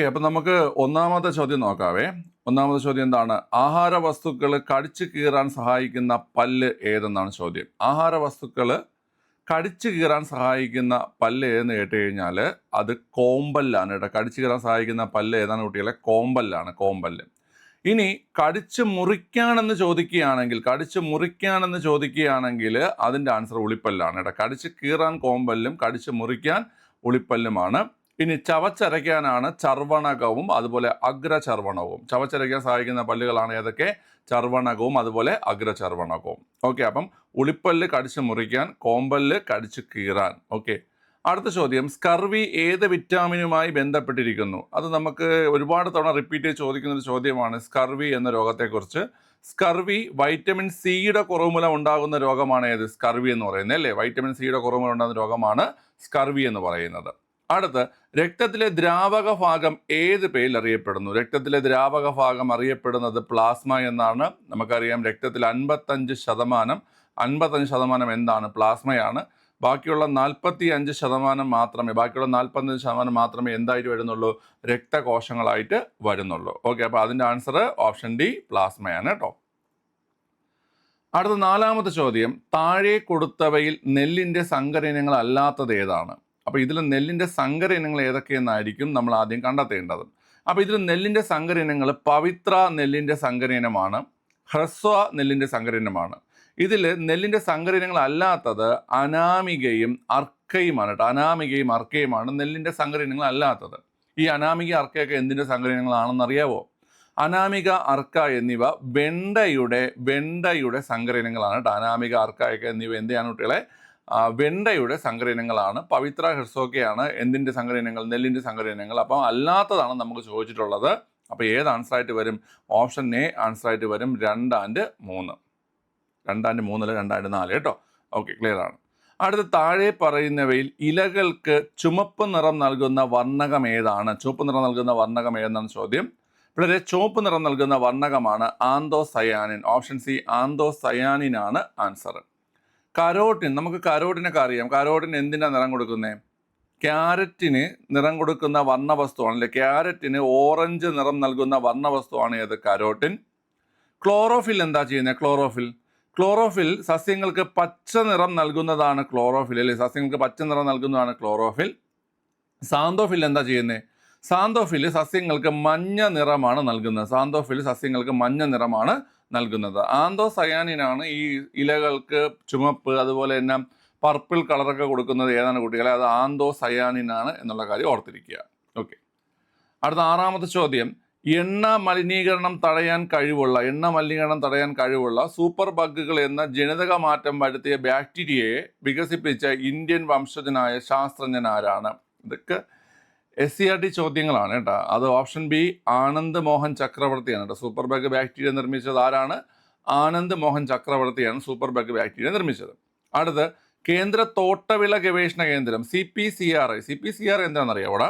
Okay അപ്പം നമുക്ക് ഒന്നാമത്തെ ചോദ്യം നോക്കാവേ. ഒന്നാമത്തെ ചോദ്യം എന്താണ്? ആഹാര വസ്തുക്കൾ കടിച്ചു കീറാൻ സഹായിക്കുന്ന പല്ല് ഏതെന്നാണ് ചോദ്യം. ആഹാര വസ്തുക്കൾ കടിച്ചു കീറാൻ സഹായിക്കുന്ന പല്ല് ഏതെന്ന് കേട്ട് കഴിഞ്ഞാൽ അത് കോമ്പല്ലാണ് കേട്ടോ. കടിച്ചു കീറാൻ സഹായിക്കുന്ന പല്ല് ഏതാണ് കുട്ടികളെ? കോമ്പല്ലാണ് കോമ്പല്ല്. ഇനി കടിച്ച് മുറിക്കാണെന്ന് ചോദിക്കുകയാണെങ്കിൽ കടിച്ച് മുറിക്കാണെന്ന് ചോദിക്കുകയാണെങ്കിൽ അതിന്റെ ആൻസർ ഉളിപ്പല്ലാണ് കേട്ടോ. കടിച്ച് കീറാൻ കോമ്പല്ലും കടിച്ച് മുറിക്കാൻ ഉളിപ്പല്ലുമാണ്. ഇനി ചവച്ചരയ്ക്കാനാണ് ചർവണകവും അതുപോലെ അഗ്രചർവണവും. ചവച്ചരയ്ക്കാൻ സഹായിക്കുന്ന പല്ലുകളാണ് ഏതൊക്കെ? ചർവണകവും അതുപോലെ അഗ്രചർവണകവും. ഓക്കെ അപ്പം ഉളിപ്പല്ല് കടിച്ച് മുറിക്കാൻ കോമ്പല്ല് കടിച്ച് കീറാൻ. ഓക്കെ അടുത്ത ചോദ്യം. സ്കർവി ഏത് വിറ്റാമിനുമായി ബന്ധപ്പെട്ടിരിക്കുന്നു? അത് നമുക്ക് ഒരുപാട് തവണ റിപ്പീറ്റ് ചെയ്ത് ചോദിക്കുന്ന ഒരു ചോദ്യമാണ്. സ്കർവി എന്ന രോഗത്തെക്കുറിച്ച്. സ്കർവി വൈറ്റമിൻ സിയുടെ കുറവ് മൂലം ഉണ്ടാകുന്ന രോഗമാണ് ഏത്? സ്കർവി എന്ന് പറയുന്നത് അല്ലേ? വൈറ്റമിൻ സിയുടെ കുറവ് മൂലം ഉണ്ടാകുന്ന രോഗമാണ് സ്കർവി എന്ന് പറയുന്നത്. അടുത്ത് രക്തത്തിലെ ദ്രാവക ഭാഗം ഏത് പേരിൽ അറിയപ്പെടുന്നു? രക്തത്തിലെ ദ്രാവക ഭാഗം അറിയപ്പെടുന്നത് പ്ലാസ്മ എന്നാണ്. നമുക്കറിയാം രക്തത്തിൽ അൻപത്തഞ്ച് ശതമാനം അൻപത്തഞ്ച് ശതമാനം എന്താണ്? പ്ലാസ്മയാണ്. ബാക്കിയുള്ള നാൽപ്പത്തി അഞ്ച് ശതമാനം മാത്രമേ ബാക്കിയുള്ള നാൽപ്പത്തഞ്ച് ശതമാനം മാത്രമേ എന്തായിട്ട് വരുന്നുള്ളൂ? രക്തകോശങ്ങളായിട്ട് വരുന്നുള്ളൂ. ഓക്കെ അപ്പോൾ അതിന്റെ ആൻസർ ഓപ്ഷൻ ഡി പ്ലാസ്മയാണ് കേട്ടോ അടുത്ത നാലാമത്തെ ചോദ്യം. താഴെ കൊടുത്തവയിൽ നെല്ലിന്റെ സങ്കരയിനങ്ങൾ അല്ലാത്തത് ഏതാണ്? അപ്പോൾ ഇതിൽ നെല്ലിന്റെ സങ്കര ഇനങ്ങൾ ഏതൊക്കെയെന്നായിരിക്കും നമ്മൾ ആദ്യം കണ്ടെത്തേണ്ടത്. അപ്പോൾ ഇതിൽ നെല്ലിന്റെ സങ്കര ഇനങ്ങൾ പവിത്ര നെല്ലിന്റെ സങ്കര ഇനമാണ് ഹ്രസ്വ നെല്ലിന്റെ സങ്കര ഇനമാണ്. ഇതിൽ നെല്ലിന്റെ സങ്കര ഇനങ്ങൾ അല്ലാത്തത് അനാമികയും അർക്കയുമാണ് കേട്ടോ. അനാമികയും അർക്കയുമാണ് നെല്ലിന്റെ സങ്കര ഇനങ്ങൾ അല്ലാത്തത്. ഈ അനാമിക അർക്കയൊക്കെ എന്തിന്റെ സങ്കര ഇനങ്ങളാണെന്ന് അറിയാവോ അനാമിക അർക്ക എന്നിവ വെണ്ടയുടെ വെണ്ടയുടെ സങ്കര ഇനങ്ങളാണ് കേട്ടോ. അനാമിക അർക്കയൊക്കെ എന്നിവ എന്തെയാണ് കുട്ടികളെ? വെണ്ടയുടെ സങ്കരയിനങ്ങളാണ്. പവിത്ര ഹെർസോക്കയാണ് എന്തിന്റെ സങ്കരയിനങ്ങൾ നെല്ലിന്റെ സങ്കരയിനങ്ങൾ. അപ്പം അല്ലാത്തതാണ് നമുക്ക് ചോദിച്ചിട്ടുള്ളത്. അപ്പോൾ ഏത് ആൻസറായിട്ട് വരും? ഓപ്ഷൻ എ ആൻസറായിട്ട് വരും രണ്ടാൻഡ് മൂന്ന്. രണ്ട് ആൻഡ് മൂന്നല്ല രണ്ട് ആൻഡ് നാല് കേട്ടോ. ഓക്കെ ക്ലിയർ ആണ്. അടുത്ത താഴെ പറയുന്നവയിൽ ഇലകൾക്ക് ചുമപ്പ് നിറം നൽകുന്ന വർണകം ഏതാണ്? ചുവപ്പ് നിറം നൽകുന്ന വർണകം ഏതെന്നാണ് ചോദ്യം? ഇവിടെ ചുവപ്പ് നിറം നൽകുന്ന വർണകമാണ് ആന്തോസയാനിൻ. ഓപ്ഷൻ സി ആന്തോസയാനിനാണ് ആൻസർ കരോട്ടിൻ നമുക്ക് കരോട്ടിനൊക്കെ അറിയാം. കരോട്ടിന് എന്തിനാണ് നിറം കൊടുക്കുന്നത് ക്യാരറ്റിന് നിറം കൊടുക്കുന്ന വർണവസ്തുവാണ് അല്ലെ ക്യാരറ്റിന് ഓറഞ്ച് നിറം നൽകുന്ന വർണവസ്തുവാണ് ഏത്? കരോട്ടിൻ. ക്ലോറോഫിൽ എന്താ ചെയ്യുന്നത് ക്ലോറോഫിൽ. ക്ലോറോഫിൽ സസ്യങ്ങൾക്ക് പച്ച നിറം നൽകുന്നതാണ് ക്ലോറോഫിൽ അല്ലേ? സസ്യങ്ങൾക്ക് പച്ച നിറം നൽകുന്നതാണ് ക്ലോറോഫിൽ. സാന്തോഫിൽ എന്താ ചെയ്യുന്നത് സാന്തോഫിൽ സസ്യങ്ങൾക്ക് മഞ്ഞ നിറമാണ് നൽകുന്നത്. സാന്തോഫിൽ സസ്യങ്ങൾക്ക് മഞ്ഞ നിറമാണ് നൽകുന്നത്. ആന്തോ സയാനിനാണ് ഈ ഇലകൾക്ക് ചുമപ്പ് അതുപോലെ തന്നെ പർപ്പിൾ കളറൊക്കെ കൊടുക്കുന്നത് ഏതാണ് കുട്ടികളെ? അത് ആന്തോ സയാനിനാണ് എന്നുള്ള കാര്യം ഓർത്തിരിക്കുക. ഓക്കെ. അടുത്ത ആറാമത്തെ ചോദ്യം. എണ്ണ മലിനീകരണം തടയാൻ കഴിവുള്ള എണ്ണ മലിനീകരണം തടയാൻ കഴിവുള്ള സൂപ്പർ ബഗ്ഗുകൾ എന്ന ജനിതക മാറ്റം വരുത്തിയ ബാക്ടീരിയയെ വികസിപ്പിച്ച ഇന്ത്യൻ വംശജനായ ശാസ്ത്രജ്ഞൻ ആരാണ്? ഇതൊക്കെ എസ് സി ആർ ടി ചോദ്യങ്ങളാണ് കേട്ടോ. അത് ഓപ്ഷൻ ബി ആനന്ദ് മോഹൻ ചക്രവർത്തിയാണ് കേട്ടോ. സൂപ്പർ ബഗ് ബാക്ടീരിയ നിർമ്മിച്ചത് ആരാണ്? ആനന്ദ് മോഹൻ ചക്രവർത്തിയാണ് സൂപ്പർ ബഗ് ബാക്ടീരിയ നിർമ്മിച്ചത്. അടുത്ത് കേന്ദ്ര തോട്ടവിള ഗവേഷണ കേന്ദ്രം C P C R I C P C R എന്താണെന്നറിയാം അവിടെ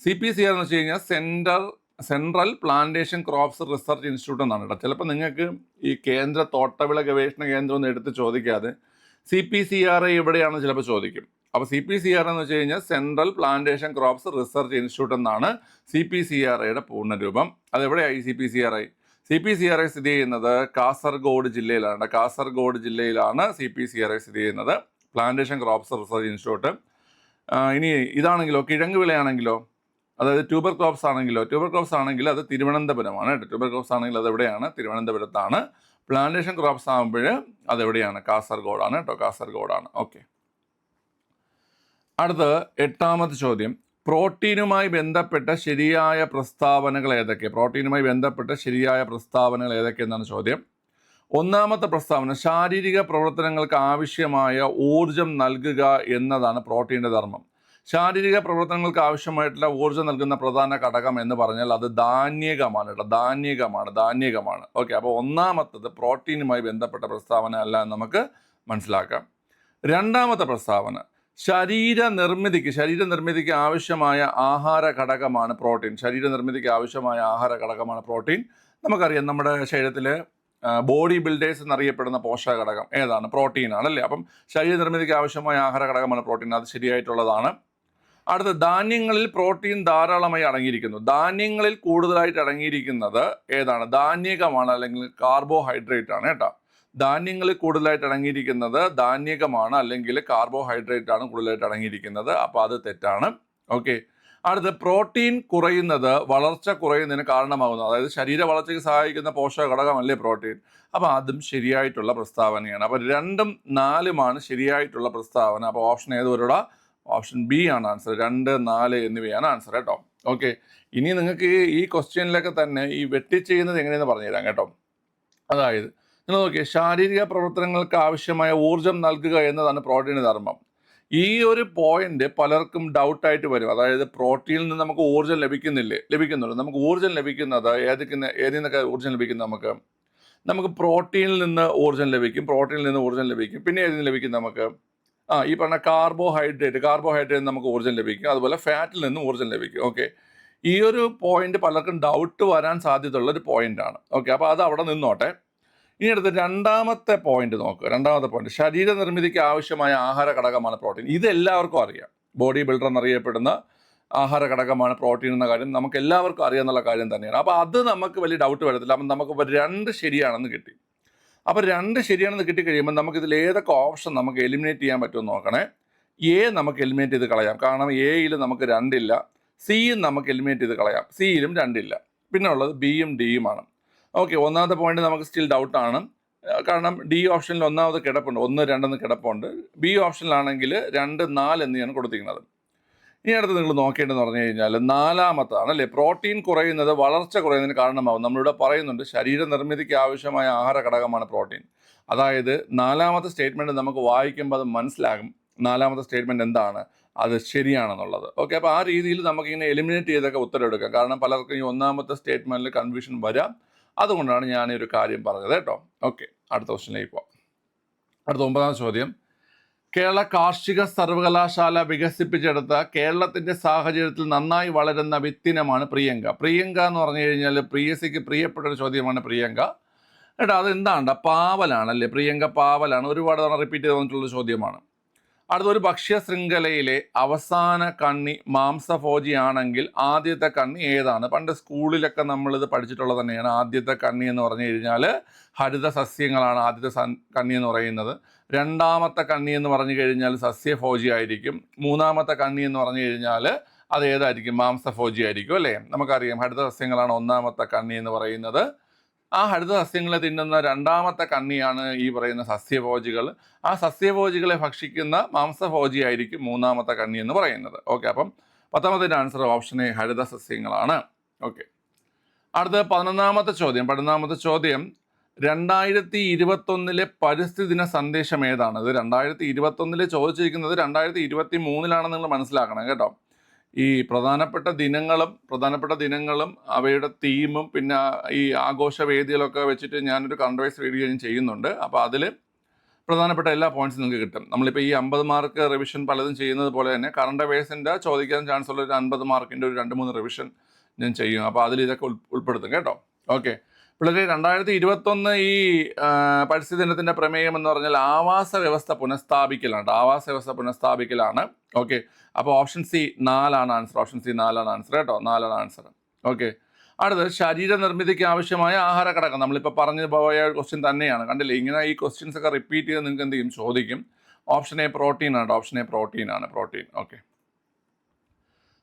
സി പി സി ആർ എന്ന് വെച്ച് കഴിഞ്ഞാൽ central central plantation crops research institute എന്നാണ് കേട്ടോ. ചിലപ്പോൾ നിങ്ങൾക്ക് ഈ കേന്ദ്ര തോട്ടവിള ഗവേഷണ കേന്ദ്രം ഒന്ന് എടുത്ത് ചോദിക്കാതെ C P C R I എവിടെയാണെന്ന് ചിലപ്പോൾ ചോദിക്കും. അപ്പോൾ സി പി സി ആർ എന്ന് വെച്ച് കഴിഞ്ഞാൽ central plantation crops research institute എന്നാണ് സി പി സി ആർ ഐയുടെ പൂർണരൂപം. അതെവിടെയായി C P C R I C P C R I സ്ഥിതി ചെയ്യുന്നത് കാസർഗോഡ് ജില്ലയിലാണ്. കാസർഗോഡ് ജില്ലയിലാണ് C P C R I സ്ഥിതി ചെയ്യുന്നത്. പ്ലാന്റേഷൻ ക്രോപ്സ് റിസർച്ച് ഇൻസ്റ്റിറ്റ്യൂട്ട് ഇനി ഇതാണെങ്കിലോ കിഴങ്ങ് വിളയാണെങ്കിലോ അതായത് ട്യൂബർ ക്രോപ്സ് ആണെങ്കിലോ ട്യൂബർ ക്രോപ്സ് ആണെങ്കിൽ അത് തിരുവനന്തപുരമാണ് ട്യൂബർ ക്രോപ്സ് ആണെങ്കിൽ അത് എവിടെയാണ്? തിരുവനന്തപുരത്താണ്. പ്ലാന്റേഷൻ ക്രോപ്സ് ആകുമ്പോൾ അതെവിടെയാണ്? കാസർഗോഡാണ് കേട്ടോ കാസർഗോഡാണ്. ഓക്കെ അടുത്ത് എട്ടാമത്തെ ചോദ്യം. പ്രോട്ടീനുമായി ബന്ധപ്പെട്ട ശരിയായ പ്രസ്താവനകൾ ഏതൊക്കെ? പ്രോട്ടീനുമായി ബന്ധപ്പെട്ട ശരിയായ പ്രസ്താവനകൾ ഏതൊക്കെ എന്നാണ് ചോദ്യം. ഒന്നാമത്തെ പ്രസ്താവന ശാരീരിക പ്രവർത്തനങ്ങൾക്ക് ആവശ്യമായ ഊർജം നൽകുക എന്നതാണ് പ്രോട്ടീന്റെ ധർമ്മം. ശാരീരിക പ്രവർത്തനങ്ങൾക്ക് ആവശ്യമായിട്ടുള്ള ഊർജം നൽകുന്ന പ്രധാന ഘടകം എന്ന് പറഞ്ഞാൽ അത് ധാന്യകമാണ് കേട്ടോ. ധാന്യകമാണ് ധാന്യകമാണ്. ഓക്കെ അപ്പോൾ ഒന്നാമത്തത് പ്രോട്ടീനുമായി ബന്ധപ്പെട്ട പ്രസ്താവന അല്ല എന്ന് നമുക്ക് മനസ്സിലാക്കാം. രണ്ടാമത്തെ പ്രസ്താവന ശരീര നിർമ്മിതിക്ക് ശരീര നിർമ്മിതിക്ക് ആവശ്യമായ ആഹാര ഘടകമാണ് പ്രോട്ടീൻ. ശരീര നിർമ്മിതിക്ക് ആവശ്യമായ ആഹാര ഘടകമാണ് പ്രോട്ടീൻ. നമുക്കറിയാം നമ്മുടെ ശരീരത്തിൽ ബോഡി ബിൽഡേഴ്സ് എന്നറിയപ്പെടുന്ന പോഷക ഘടകം ഏതാണ്? പ്രോട്ടീൻ ആണല്ലേ അപ്പം ശരീര നിർമ്മിതിക്ക് ആവശ്യമായ ആഹാര ഘടകമാണ് പ്രോട്ടീൻ. അത് ശരിയായിട്ടുള്ളതാണ്. അടുത്ത ധാന്യങ്ങളിൽ പ്രോട്ടീൻ ധാരാളമായി അടങ്ങിയിരിക്കുന്നു. ധാന്യങ്ങളിൽ കൂടുതലായിട്ട് അടങ്ങിയിരിക്കുന്നത് ഏതാണ്? ധാന്യകമാണ് അല്ലെങ്കിൽ കാർബോഹൈഡ്രേറ്റ് ആണ് കേട്ടോ. ധാന്യങ്ങളിൽ കൂടുതലായിട്ട് അടങ്ങിയിരിക്കുന്നത് ധാന്യകമാണ് അല്ലെങ്കിൽ കാർബോഹൈഡ്രേറ്റ് ആണ് കൂടുതലായിട്ട് അടങ്ങിയിരിക്കുന്നത്. അപ്പോൾ അത് തെറ്റാണ്. ഓക്കെ അടുത്ത് പ്രോട്ടീൻ കുറയുന്നത് വളർച്ച കുറയുന്നതിന് കാരണമാകുന്നു. അതായത് ശരീര വളർച്ചയ്ക്ക് സഹായിക്കുന്ന പോഷക ഘടകമല്ലേ പ്രോട്ടീൻ അപ്പോൾ അതും ശരിയായിട്ടുള്ള പ്രസ്താവനയാണ്. അപ്പോൾ രണ്ടും നാലുമാണ് ശരിയായിട്ടുള്ള പ്രസ്താവന. അപ്പോൾ ഓപ്ഷൻ ഏത് വരൂടാ? ഓപ്ഷൻ ബി ആണ് ആൻസർ രണ്ട് നാല് എന്നിവയാണ് ആൻസർ കേട്ടോ. ഓക്കെ ഇനി നിങ്ങൾക്ക് ഈ ക്വസ്റ്റ്യനിലൊക്കെ തന്നെ ഈ വെട്ടിച്ചെയ്യുന്നത് എങ്ങനെയെന്ന് പറഞ്ഞുതരാം കേട്ടോ. അതായത് നിങ്ങൾ നോക്കിയ ശാരീരിക പ്രവർത്തനങ്ങൾക്ക് ആവശ്യമായ ഊർജം നൽകുക എന്നതാണ് പ്രോട്ടീൻ ധർമ്മം. ഈ ഒരു പോയിന്റ് പലർക്കും ഡൗട്ടായിട്ട് വരും. അതായത് പ്രോട്ടീനിൽ നിന്ന് നമുക്ക് ഊർജം ലഭിക്കുന്നില്ലേ? ലഭിക്കുന്നുള്ളൂ നമുക്ക് ഊർജം ലഭിക്കുന്നത് ഏതൊക്കെ ഏതിൽ നിന്നൊക്കെ ഊർജം ലഭിക്കുന്നത് നമുക്ക്? നമുക്ക് പ്രോട്ടീനിൽ നിന്ന് ഊർജം ലഭിക്കും. പ്രോട്ടീനിൽ നിന്ന് ഊർജം ലഭിക്കും. പിന്നെ ഏതിൽ നിന്ന് ലഭിക്കും നമുക്ക്? ആ ഈ പറഞ്ഞ കാർബോഹൈഡ്രേറ്റ് കാർബോഹൈഡ്രേറ്റ് നമുക്ക് ഊർജം ലഭിക്കും. അതുപോലെ ഫാറ്റിൽ നിന്ന് ഊർജം ലഭിക്കും. ഓക്കെ ഈ ഒരു പോയിന്റ് പലർക്കും ഡൗട്ട് വരാൻ സാധ്യതയുള്ള ഒരു പോയിന്റ് ആണ്. ഓക്കെ അപ്പോൾ അത് അവിടെ നിന്നോട്ടെ. ഇനി അടുത്ത രണ്ടാമത്തെ പോയിന്റ് നോക്കുക രണ്ടാമത്തെ പോയിന്റ് ശരീര നിർമ്മിതിക്ക് ആവശ്യമായ ആഹാര ഘടകമാണ് പ്രോട്ടീൻ ഇത് എല്ലാവർക്കും അറിയാം. ബോഡി ബിൽഡർ എന്നറിയപ്പെടുന്ന ആഹാര ഘടകമാണ് പ്രോട്ടീൻ എന്ന കാര്യം നമുക്ക് എല്ലാവർക്കും അറിയാമെന്നുള്ള കാര്യം തന്നെയാണ്. അപ്പോൾ അത് നമുക്ക് വലിയ ഡൗട്ട് വരത്തില്ല. അപ്പം നമുക്ക് രണ്ട് ശരിയാണെന്ന് കിട്ടി. അപ്പോൾ രണ്ട് ശരിയാണെന്ന് കിട്ടിക്കഴിയുമ്പോൾ നമുക്ക് ഇതിൽ ഏതൊക്കെ ഓപ്ഷൻ നമുക്ക് എലിമിനേറ്റ് ചെയ്യാൻ പറ്റുമെന്ന് നോക്കണേ. എ നമുക്ക് എലിമിനേറ്റ് ചെയ്ത് കളയാം. കാരണം എയിൽ നമുക്ക് രണ്ടില്ല. സിയും നമുക്ക് എലിമിനേറ്റ് ചെയ്ത് കളയാം. സിയിലും രണ്ടില്ല. പിന്നെ ഉള്ളത് ബിയും ഡിയുമാണ് ഓക്കെ ഒന്നാമത്തെ പോയിന്റ് നമുക്ക് സ്റ്റിൽ ഡൗട്ട് ആണ്. കാരണം ഡി ഓപ്ഷനിൽ ഒന്നാമത് കിടപ്പുണ്ട്. ഒന്ന് രണ്ടെന്ന് കിടപ്പുണ്ട്. ബി ഓപ്ഷനിലാണെങ്കിൽ രണ്ട് നാല് എന്നിയാണ് കൊടുത്തിരിക്കുന്നത്. ഇനി അടുത്ത് നിങ്ങൾ നോക്കേണ്ടതെന്ന് പറഞ്ഞു കഴിഞ്ഞാൽ നാലാമത്താണ് അല്ലേ? പ്രോട്ടീൻ കുറയുന്നത് വളർച്ച കുറയുന്നതിന് കാരണമാവും. നമ്മളിവിടെ പറയുന്നുണ്ട് ശരീര നിർമ്മിതിക്ക് ആവശ്യമായ ആഹാര ഘടകമാണ് പ്രോട്ടീൻ അതായത് നാലാമത്തെ സ്റ്റേറ്റ്മെന്റ് നമുക്ക് വായിക്കുമ്പോൾ അത് മനസ്സിലാകും. നാലാമത്തെ സ്റ്റേറ്റ്മെന്റ് എന്താണ്? അത് ശരിയാണെന്നുള്ളത്. ഓക്കെ അപ്പോൾ ആ രീതിയിൽ നമുക്കിങ്ങനെ എലിമിനേറ്റ് ചെയ്തൊക്കെ ഉത്തരവെടുക്കാം കാരണം പലർക്കും ഈ ഒന്നാമത്തെ സ്റ്റേറ്റ്മെന്റിൽ കൺഫ്യൂഷൻ വരാം. അതുകൊണ്ടാണ് ഞാൻ ഒരു കാര്യം പറഞ്ഞത് കേട്ടോ. ഓക്കെ അടുത്ത ക്വസ്റ്റിനിലേക്ക് പോവാം. അടുത്ത ഒമ്പതാം ചോദ്യം. കേരള കാർഷിക സർവകലാശാല വികസിപ്പിച്ചെടുത്ത കേരളത്തിന്റെ സാഹചര്യത്തിൽ നന്നായി വളരുന്ന വിത്തിനമാണ് പ്രിയങ്ക. പ്രിയങ്ക എന്ന് പറഞ്ഞു കഴിഞ്ഞാൽ പ്രിയസിക്ക് പ്രിയപ്പെട്ട ഒരു ചോദ്യമാണ് പ്രിയങ്ക. കേട്ടോ അതെന്താണ്ട? പാവലാണല്ലേ? പ്രിയങ്ക പാവലാണ്. ഒരുപാട് തവണ റിപ്പീറ്റ് ചെയ്ത് വന്നിട്ടുള്ള ചോദ്യമാണ്. അടുത്തൊരു ഭക്ഷ്യ ശൃംഖലയിലെ അവസാന കണ്ണി മാംസഭോജിയാണെങ്കിൽ ആദ്യത്തെ കണ്ണി ഏതാണ്? പണ്ട് സ്കൂളിലൊക്കെ നമ്മളിത് പഠിച്ചിട്ടുള്ളത് തന്നെയാണ്. ആദ്യത്തെ കണ്ണി എന്ന് പറഞ്ഞു കഴിഞ്ഞാൽ ഹരിത സസ്യങ്ങളാണ് ആദ്യത്തെ കണ്ണി എന്ന് പറയുന്നത്. രണ്ടാമത്തെ കണ്ണി എന്ന് പറഞ്ഞു കഴിഞ്ഞാൽ സസ്യഭോജി ആയിരിക്കും. മൂന്നാമത്തെ കണ്ണി എന്ന് പറഞ്ഞു കഴിഞ്ഞാൽ അത് ഏതായിരിക്കും? മാംസഭോജി ആയിരിക്കും അല്ലേ? നമുക്കറിയാം. ഹരിത സസ്യങ്ങളാണ് ഒന്നാമത്തെ കണ്ണി എന്ന് പറയുന്നത്. ആ ഹരിത സസ്യങ്ങളെ തിന്നുന്ന രണ്ടാമത്തെ കണ്ണിയാണ് ഈ പറയുന്ന സസ്യഭോജികൾ. ആ സസ്യഭോജികളെ ഭക്ഷിക്കുന്ന മാംസഭോജിയായിരിക്കും മൂന്നാമത്തെ കണ്ണി എന്ന് പറയുന്നത്. ഓക്കെ അപ്പം പത്താമത്തിന്റെ ആൻസർ ഓപ്ഷൻ എ ഹരിത സസ്യങ്ങളാണ്. ഓക്കെ. അടുത്ത പതിനൊന്നാമത്തെ ചോദ്യം. പതിനൊന്നാമത്തെ ചോദ്യം രണ്ടായിരത്തി ഇരുപത്തൊന്നിലെ പരിസ്ഥിതി ദിന സന്ദേശം ഏതാണ്? ഇത് രണ്ടായിരത്തി ഇരുപത്തൊന്നിൽ ചോദിച്ചിരിക്കുന്നത് രണ്ടായിരത്തി ഇരുപത്തി മൂന്നിലാണെന്ന് നിങ്ങൾ മനസ്സിലാക്കണം കേട്ടോ. ഈ പ്രധാനപ്പെട്ട ദിനങ്ങളും പ്രധാനപ്പെട്ട ദിനങ്ങളും അവയുടെ തീമും പിന്നെ ഈ ആഘോഷ വേദികളൊക്കെ വെച്ചിട്ട് ഞാനൊരു കൺവൈസ് റീഡ് ഞാൻ ചെയ്യുന്നുണ്ട്. അപ്പോൾ അതിൽ പ്രധാനപ്പെട്ട എല്ലാ പോയിന്റ്സും നിങ്ങൾക്ക് കിട്ടും. നമ്മളിപ്പോൾ ഈ അമ്പത് മാർക്ക് റിവിഷൻ പലതും ചെയ്യുന്നത് പോലെ തന്നെ കറണ്ട് അവേഴ്സിന്റെ ചോദിക്കാൻ ചാൻസ് ഉള്ള ഒരു അൻപത് മാർക്കിന്റെ ഒരു രണ്ട് മൂന്ന് റിവിഷൻ ഞാൻ ചെയ്യും. അപ്പോൾ അതിൽ ഇതൊക്കെ ഉൾ- ഉൾപ്പെടുത്തും കേട്ടോ. ഓക്കെ പിള്ളേരെ രണ്ടായിരത്തി ഇരുപത്തൊന്ന് ഈ പരിസ്ഥിതി ദിനത്തിന്റെ പ്രമേയം എന്ന് പറഞ്ഞാൽ ആവാസ വ്യവസ്ഥ പുനഃസ്ഥാപിക്കലാണ്. ആവാസ വ്യവസ്ഥ പുനഃസ്ഥാപിക്കലാണ്. ഓക്കെ. അപ്പോൾ ഓപ്ഷൻ സി നാലാണ് ആൻസർ. ഓപ്ഷൻ സി നാലാണ് ആൻസർ. കേട്ടോ? നാലാണ് ആൻസർ. ഓക്കെ. അടുത്തത് ശരീര നിർമ്മിതിക്ക് ആവശ്യമായ ആഹാര ഘടകം. നമ്മളിപ്പോൾ പറഞ്ഞു പോയ ക്വസ്റ്റ്യൻ തന്നെയാണ്. കണ്ടില്ലേ? ഇങ്ങനെ ഈ ക്വസ്റ്റ്യൻസ് ഒക്കെ റിപ്പീറ്റ് ചെയ്ത് നിങ്ങൾക്ക് എന്ത് ചെയ്യും? ചോദിക്കും. ഓപ്ഷൻ എ പ്രോട്ടീൻ ആണ് ഓപ്ഷൻ എ പ്രോട്ടീൻ ആണ് പ്രോട്ടീൻ. ഓക്കെ.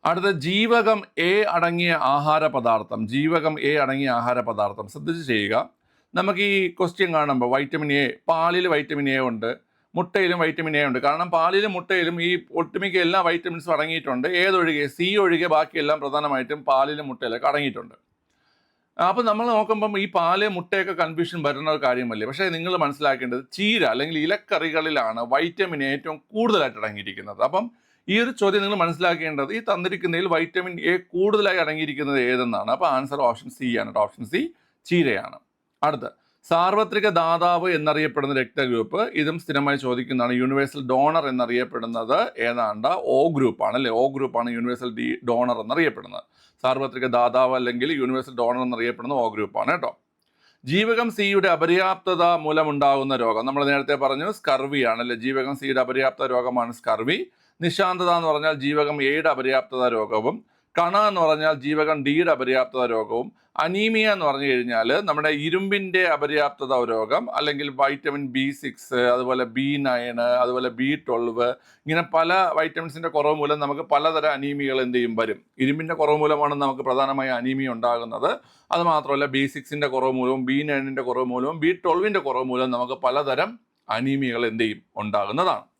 അടുത്ത ജീവകം എ അടങ്ങിയ ആഹാര പദാർത്ഥം ജീവകം എ അടങ്ങിയ ആഹാര പദാർത്ഥം ശ്രദ്ധിച്ച് ചെയ്യുക. നമുക്ക് ഈ ക്വസ്റ്റ്യൻ കാണുമ്പോൾ വൈറ്റമിൻ എ പാലിൽ വൈറ്റമിൻ എ ഉണ്ട് മുട്ടയിലും വൈറ്റമിൻ എ ഉണ്ട്. കാരണം പാലിലും മുട്ടയിലും ഈ ഒട്ടുമിക്ക എല്ലാ വൈറ്റമിൻസും അടങ്ങിയിട്ടുണ്ട്. ഏതൊഴികെ സി ഒഴികെ ബാക്കിയെല്ലാം പ്രധാനമായിട്ടും പാലിലും മുട്ടയിലൊക്കെ അടങ്ങിയിട്ടുണ്ട്. അപ്പോൾ നമ്മൾ നോക്കുമ്പം ഈ പാൽ മുട്ടയൊക്കെ കൺഫ്യൂഷൻ വരുന്ന ഒരു കാര്യമല്ലേ? പക്ഷേ നിങ്ങൾ മനസ്സിലാക്കേണ്ടത് ചീര അല്ലെങ്കിൽ ഇലക്കറികളിലാണ് വൈറ്റമിൻ ഏറ്റവും കൂടുതലായിട്ട് അടങ്ങിയിരിക്കുന്നത്. അപ്പം ഈ ഒരു ചോദ്യം നിങ്ങൾ മനസ്സിലാക്കേണ്ടത് ഈ തന്നിരിക്കുന്നതിൽ വൈറ്റമിൻ എ കൂടുതലായി അടങ്ങിയിരിക്കുന്നത് ഏതെന്നാണ്? അപ്പോൾ ആൻസർ ഓപ്ഷൻ സി ആണ്. ഓപ്ഷൻ സി ചീരയാണ്. അടുത്ത. സാർവത്രിക ദാതാവ് എന്നറിയപ്പെടുന്ന രക്തഗ്രൂപ്പ് ഇതും സ്ഥിരമായി ചോദിക്കുന്നതാണ്. യൂണിവേഴ്സൽ ഡോണർ എന്നറിയപ്പെടുന്നത് ഏതാണ്ട് ഒ ഗ്രൂപ്പാണ് അല്ലേ? ഒ ഗ്രൂപ്പാണ് യൂണിവേഴ്സൽ ഡി ഡോണർ എന്നറിയപ്പെടുന്നത്. സാർവത്രിക ദാതാവ് അല്ലെങ്കിൽ യൂണിവേഴ്സൽ ഡോണർ എന്നറിയപ്പെടുന്ന ഒ ഗ്രൂപ്പാണ് കേട്ടോ ജീവകം സിയുടെ അപര്യാപ്തത മൂലമുണ്ടാകുന്ന രോഗം. നമ്മൾ നേരത്തെ പറഞ്ഞു സ്കർവി ആണ് അല്ലേ? ജീവകം സിയുടെ അപര്യാപ്ത രോഗമാണ് സ്കർവി നിശാന്തത എന്ന് പറഞ്ഞാൽ ജീവകം എയുടെ അപര്യാപ്തത രോഗവും കണ എന്ന് പറഞ്ഞാൽ ജീവകം ഡിയുടെ അപര്യാപ്തത രോഗവും അനീമിയ എന്ന് പറഞ്ഞു കഴിഞ്ഞാൽ നമ്മുടെ ഇരുമ്പിന്റെ അപര്യാപ്തത രോഗം അല്ലെങ്കിൽ വൈറ്റമിൻ ബി സിക്സ് അതുപോലെ ബി നയന് അതുപോലെ ബി ട്വൽവ് ഇങ്ങനെ പല വൈറ്റമിൻസിന്റെ കുറവ് മൂലം നമുക്ക് പലതരം അനീമികൾ എന്ത് ചെയ്യും വരും. ഇരുമ്പിന്റെ കുറവ് മൂലമാണ് നമുക്ക് പ്രധാനമായി അനീമിയ ഉണ്ടാകുന്നത്. അതുമാത്രമല്ല ബി സിക്സിന്റെ കുറവ് മൂലവും ബി നയനിന്റെ കുറവ് മൂലവും ബി ട്വൽവിന്റെ കുറവ് മൂലം നമുക്ക് പലതരം അനീമിയകൾ എന്ത് ചെയ്യും? ഉണ്ടാകുന്നതാണ്.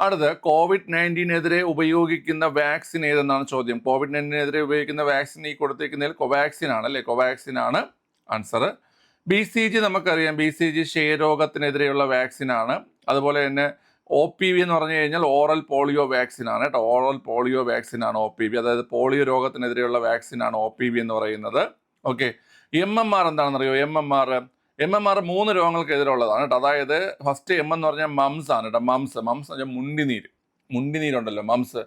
അടുത്ത് കോവിഡ് നയന്റീനെതിരെ ഉപയോഗിക്കുന്ന വാക്സിൻ ഏതെന്നാണ് ചോദ്യം? കോവിഡ് നയന്റീനെതിരെ ഉപയോഗിക്കുന്ന വാക്സിൻ ഈ കൊടുത്തിരിക്കുന്നതിൽ കോവാക്സിൻ ആണ് അല്ലേ? കൊവാക്സിൻ ആണ് ആൻസർ ബി സി ജി നമുക്കറിയാം. ബി സി ജി ക്ഷയരോഗത്തിനെതിരെയുള്ള വാക്സിൻ ആണ് അതുപോലെ തന്നെ ഒ പി വി എന്ന് പറഞ്ഞു കഴിഞ്ഞാൽ ഓറൽ പോളിയോ വാക്സിൻ ആണ് കേട്ടോ. ഓറൽ പോളിയോ വാക്സിൻ ആണ് ഒ പി വി. അതായത് പോളിയോ രോഗത്തിനെതിരെയുള്ള വാക്സിൻ ആണ് ഒ പി വി എന്ന് പറയുന്നത്. ഓക്കെ. എം എം ആർ എന്താണെന്നറിയോ? M M R M M R മൂന്ന് രോഗങ്ങൾക്കെതിരുള്ളതാണ് കേട്ടോ. അതായത് ഫസ്റ്റ് എം എന്ന് പറഞ്ഞാൽ മംസ് ആണ് കേട്ടോ. മംസ് മംസ് പറഞ്ഞാൽ മുണ്ടിനീര്. മുണ്ടിനീരുണ്ടല്ലോ മംസ്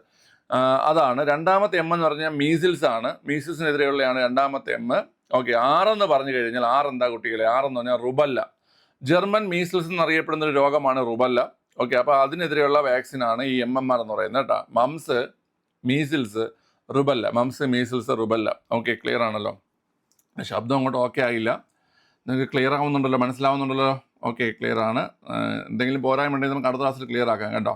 അതാണ്. രണ്ടാമത്തെ എം എന്ന് പറഞ്ഞാൽ മീസിൽസ് ആണ്. മീസിൽസിനെതിരെയുള്ളതാണ് രണ്ടാമത്തെ എം ഓക്കെ ആറെന്ന് പറഞ്ഞു കഴിഞ്ഞാൽ ആറ് എന്താ കുട്ടികളെ? ആറെന്ന് പറഞ്ഞാൽ റുബല്ല. ജർമ്മൻ മീസിൽസ് എന്നറിയപ്പെടുന്ന ഒരു രോഗമാണ് റുബല്ല. ഓക്കെ അപ്പോൾ അതിനെതിരെയുള്ള വാക്സിനാണ് ഈ എം എം ആർ എന്ന് പറയുന്നത് കേട്ടോ. Mumps measles rubella. Mumps measles rubella. Okay clear ആണല്ലോ? ശബ്ദം അങ്ങോട്ട് ഓക്കെ ആയില്ല. നിങ്ങൾക്ക് ക്ലിയർ ആവുന്നുണ്ടല്ലോ മനസ്സിലാവുന്നുണ്ടല്ലോ? ഓക്കെ ക്ലിയർ ആണ്. എന്തെങ്കിലും പോരായ്മ ഉണ്ടെങ്കിൽ നമുക്ക് അടുത്ത ക്ലാസ്സിൽ ക്ലിയർ ആക്കാം കേട്ടോ.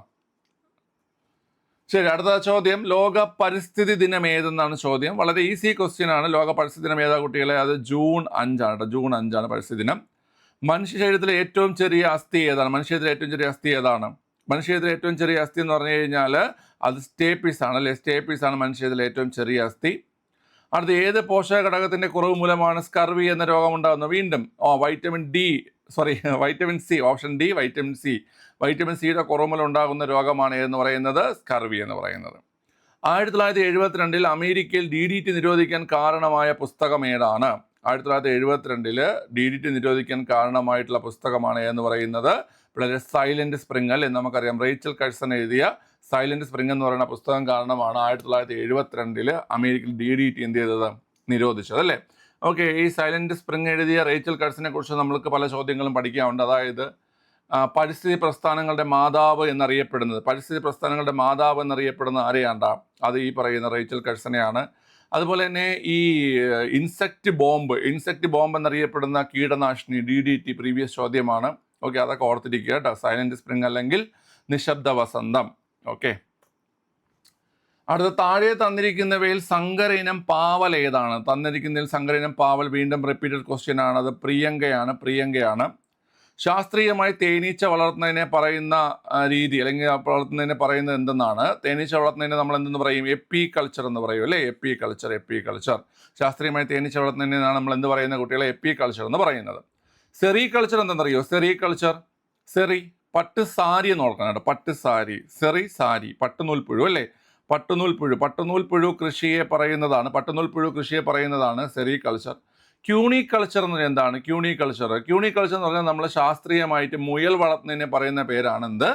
ശരി അടുത്ത ചോദ്യം. ലോക പരിസ്ഥിതി ദിനം ഏതെന്നാണ് ചോദ്യം. വളരെ ഈസി ക്വസ്റ്റ്യൻ ആണ്. ലോക പരിസ്ഥിതി ദിനം ഏതാ കുട്ടികളെ? അത് ജൂൺ അഞ്ചാണ് ജൂൺ അഞ്ചാണ് പരിസ്ഥിതി ദിനം. മനുഷ്യ ശരീരത്തിലെ ഏറ്റവും ചെറിയ അസ്ഥി ഏതാണ്? മനുഷ്യ ശരീരത്തിലെ ഏറ്റവും ചെറിയ അസ്ഥി ഏതാണ്? മനുഷ്യ ശരീരത്തിലെ ഏറ്റവും ചെറിയ അസ്ഥി എന്ന് പറഞ്ഞു കഴിഞ്ഞാൽ അത് സ്റ്റേപ്പീസ് ആണ് അല്ലെ? സ്റ്റേപ്പീസ് ആണ് മനുഷ്യ ശരീരത്തിലെ ഏറ്റവും ചെറിയ അസ്ഥി. അടുത്ത ഏത് പോഷക ഘടകത്തിന്റെ കുറവ് മൂലമാണ് സ്കർവി എന്ന രോഗം ഉണ്ടാകുന്നത് വീണ്ടും ഓ vitamin D sorry vitamin C option D vitamin C vitamin സിയുടെ കുറവ് മൂലം ഉണ്ടാകുന്ന രോഗമാണ് എന്ന് പറയുന്നത്? സ്കർവി എന്ന് പറയുന്നത്. ആയിരത്തി തൊള്ളായിരത്തി എഴുപത്തിരണ്ടിൽ അമേരിക്കയിൽ ഡി ഡി ടി നിരോധിക്കാൻ കാരണമായ പുസ്തകം ഏതാണ്? ആയിരത്തി തൊള്ളായിരത്തി എഴുപത്തിരണ്ടിൽ ഡി ഡി ടി നിരോധിക്കാൻ കാരണമായിട്ടുള്ള പുസ്തകമാണ് എന്ന് പറയുന്നത്? വളരെ സൈലന്റ് സ്പ്രിംഗ് അല്ലേ നമുക്കറിയാം. റേച്ചൽ കഴ്സൺ എഴുതിയ സൈലന്റ് സ്പ്രിംഗ് എന്ന് പറയുന്ന പുസ്തകം കാരണമാണ് ആയിരത്തി തൊള്ളായിരത്തി എഴുപത്തിരണ്ടിൽ അമേരിക്കയിൽ ഡി ഡി ടി എന്ത് ചെയ്തത്? നിരോധിച്ചത് അല്ലേ? ഓക്കെ ഈ സൈലന്റ് സ്പ്രിംഗ് എഴുതിയ റേച്ചൽ കട്സിനെ കുറിച്ച് നമ്മൾക്ക് പല ചോദ്യങ്ങളും പഠിക്കാറുണ്ട് അതായത് പരിസ്ഥിതി പ്രസ്ഥാനങ്ങളുടെ മാതാവ് എന്നറിയപ്പെടുന്നത്. പരിസ്ഥിതി പ്രസ്ഥാനങ്ങളുടെ മാതാവ് എന്നറിയപ്പെടുന്ന ആരെയാണ്ട? അത് ഈ പറയുന്ന റേച്ചൽ കഴ്സനെയാണ് അതുപോലെ തന്നെ ഈ ഇൻസെക്റ്റ് ബോംബ് ഇൻസെക്റ്റ് ബോംബ് എന്നറിയപ്പെടുന്ന കീടനാശിനി ഡി ഡി ടി പ്രീവിയസ് ചോദ്യമാണ്. ഓക്കെ അതൊക്കെ ഓർത്തിരിക്കുക കേട്ടോ. സൈലന്റ് സ്പ്രിംഗ് അല്ലെങ്കിൽ നിശബ്ദ വസന്തം. ഓക്കെ അടുത്ത താഴെ തന്നിരിക്കുന്നവയിൽ സങ്കരയിനം പാവൽ ഏതാണ്? തന്നിരിക്കുന്നതിൽ സങ്കരയിനം പാവൽ വീണ്ടും റിപ്പീറ്റഡ് ക്വസ്റ്റ്യൻ ആണ്. അത് പ്രിയങ്കയാണ് പ്രിയങ്കയാണ്. ശാസ്ത്രീയമായി തേനീച്ച വളർത്തുന്നതിനെ പറയുന്ന രീതി അല്ലെങ്കിൽ വളർത്തുന്നതിനെ പറയുന്നത് എന്തെന്നാണ്? തേനീച്ച വളർത്തുന്നതിനെ നമ്മൾ എന്തെന്ന് പറയും? എപ്പി കൾച്ചർ എന്ന് പറയും അല്ലേ? എപ്പി കൾച്ചർ എപ്പി കൾച്ചർ ശാസ്ത്രീയമായി തേനീച്ച വളർത്തുന്നതിനാണ് നമ്മൾ എന്ത് പറയുന്ന കുട്ടികളെ? എപ്പി കൾച്ചർ എന്ന് പറയുന്നത്. സെറി കൾച്ചർ എന്തെന്നറിയോ? സെറി കൾച്ചർ സെറി പട്ട് സാരി എന്ന് ഓർക്കണം കേട്ടോ. പട്ട് സാരി സെറി സാരി പട്ടുനൂൽപ്പുഴു അല്ലേ? പട്ടുനൂൽപ്പുഴു പട്ടുനൂൽപ്പുഴു കൃഷിയെ പറയുന്നതാണ്. പട്ടുനൂൽപ്പുഴു കൃഷിയെ പറയുന്നതാണ് സെറി കൾച്ചർ ക്യൂണി കൾച്ചർ എന്ന് പറഞ്ഞാൽ എന്താണ്? ക്യൂണി കൾച്ചർ ക്യൂണി കൾച്ചർ എന്ന് പറഞ്ഞാൽ നമ്മൾ ശാസ്ത്രീയമായിട്ട് മുയൽ വളർത്തുന്നതിനെ പറയുന്ന പേരാണെന്ത്?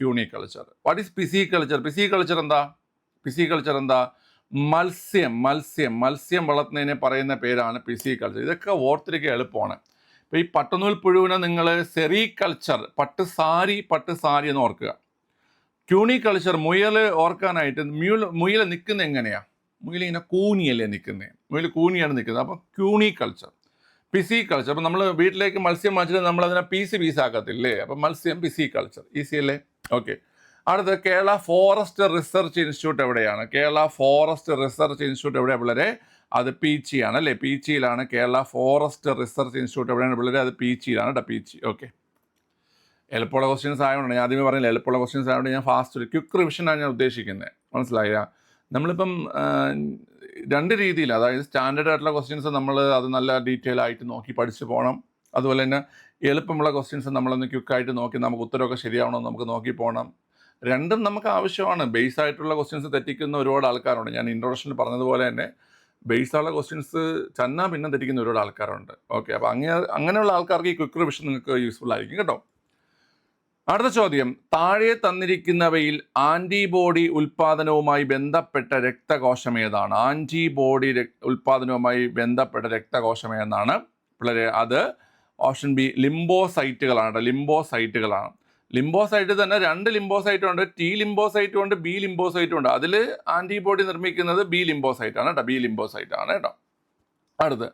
Cuniculture what is pisciculture pisciculture എന്താ? പിസി കൾച്ചർ എന്താ? മത്സ്യം മത്സ്യം. മത്സ്യം വളർത്തുന്നതിനെ പറയുന്ന പേരാണ് പിസി കൾച്ചർ ഇതൊക്കെ ഓർത്തിരിക്കുക എളുപ്പമാണ്. ഇപ്പോൾ ഈ പട്ടുനൂൽ പുഴുവിനെ നിങ്ങൾ സെറി കൾച്ചർ പട്ട് സാരി പട്ട് സാരി എന്ന് ഓർക്കുക. ക്യൂണി കൾച്ചർ മുയൽ ഓർക്കാനായിട്ട് മുയൽ മുയൽ നിൽക്കുന്നത് എങ്ങനെയാണ് മുയൽ ഇങ്ങനെ കൂനിയല്ലേ നിൽക്കുന്നത് മുയൽ കൂനിയാണ് നിൽക്കുന്നത്. അപ്പോൾ ക്യൂണി കൾച്ചർ പിസി കൾച്ചർ അപ്പോൾ നമ്മൾ വീട്ടിലേക്ക് മത്സ്യം വാങ്ങിച്ചിട്ട് നമ്മൾ അതിനെ പീസ് പീസ് ആക്കത്തില്ലേ? അപ്പോൾ മത്സ്യം പിസി കൾച്ചർ ഈസി അല്ലേ? ഓക്കെ അടുത്ത് കേരള ഫോറസ്റ്റ് റിസർച്ച് ഇൻസ്റ്റിറ്റ്യൂട്ട് എവിടെയാണ്? കേരള ഫോറസ്റ്റ് റിസർച്ച് ഇൻസ്റ്റിറ്റ്യൂട്ട് എവിടെയാണ് പിള്ളേരെ അത് പീച്ചിയാണ് അല്ലേ? പീച്ചിയിലാണ് കേരള ഫോറസ്റ്റ് റിസർച്ച് ഇൻസ്റ്റിറ്റ്യൂട്ട് എവിടെയാണ് പിള്ളേർ? അത് പീച്ചിയിലാണ് കേട്ടോ പീച്ചി. ഓക്കെ. എളുപ്പമുള്ള ക്വസ്റ്റ്യൻസ് ആയതുകൊണ്ട് ഞാൻ ആദ്യമേ പറഞ്ഞില്ല എളുപ്പമുള്ള ക്വസ്റ്റ്യൻസ് ആയതുകൊണ്ട് ഞാൻ ഫാസ്റ്റ് ഒരു ക്വിക്ക് റിവിഷനാണ് ഞാൻ ഉദ്ദേശിക്കുന്നത്. മനസ്സിലായ നമ്മളിപ്പം രണ്ട് രീതിയിൽ അതായത് സ്റ്റാൻഡേർഡ് ആയിട്ടുള്ള ക്വസ്റ്റ്യൻസ് നമ്മൾ അത് നല്ല ഡീറ്റെയിൽ ആയിട്ട് നോക്കി പഠിച്ചു പോകണം അതുപോലെ തന്നെ എളുപ്പമുള്ള ക്വസ്റ്റ്യൻസ് നമ്മളൊന്ന് ക്വിക്കായിട്ട് നോക്കി നമുക്ക് ഉത്തരമൊക്കെ ശരിയാവണം നമുക്ക് നോക്കി പോകണം രണ്ടും നമുക്ക് ആവശ്യമാണ്. ബേസ് ആയിട്ടുള്ള ക്വസ്റ്റ്യൻസ് തെറ്റിക്കുന്ന ഒരുപാട് ആൾക്കാരുണ്ട്. ഞാൻ ഇൻട്രൊഡക്ഷനിൽ പറഞ്ഞതുപോലെ തന്നെ ബേസ് ആയുള്ള ക്വസ്റ്റ്യൻസ് ചെന്നാൽ പിന്നെ തെറ്റിക്കുന്ന ഒരുപാട് ആൾക്കാരുണ്ട്. ഓക്കെ അപ്പോൾ അങ്ങനെ അങ്ങനെയുള്ള ആൾക്കാർക്ക് ഈ ക്വിക്ക് റിവിഷൻ നിങ്ങൾക്ക് യൂസ്ഫുൾ ആയിരിക്കും കേട്ടോ. അടുത്ത ചോദ്യം. താഴെ തന്നിരിക്കുന്നവയിൽ ആന്റിബോഡി ഉൽപാദനവുമായി ബന്ധപ്പെട്ട രക്തകോശം ഏതാണ്? ആന്റിബോഡി ഉൽപാദനവുമായി ബന്ധപ്പെട്ട രക്തകോശം ഏതാണ്? പിള്ളേരെ അത് ഓപ്ഷൻ ബി ലിംബോസൈറ്റുകളാണ് ലിംബോസൈറ്റുകളാണ് ലിംബോസൈറ്റ് തന്നെ രണ്ട് ലിംബോസൈറ്റും ഉണ്ട് ടി ലിംബോസൈറ്റും ഉണ്ട് ബി ലിംബോസൈറ്റും ഉണ്ട് അതിൽ ആന്റിബോഡി നിർമ്മിക്കുന്നത് ബി ലിംബോസൈറ്റ് ആണ് കേട്ടോ ബി ലിംബോസൈറ്റ് ആണ് കേട്ടോ. അടുത്ത്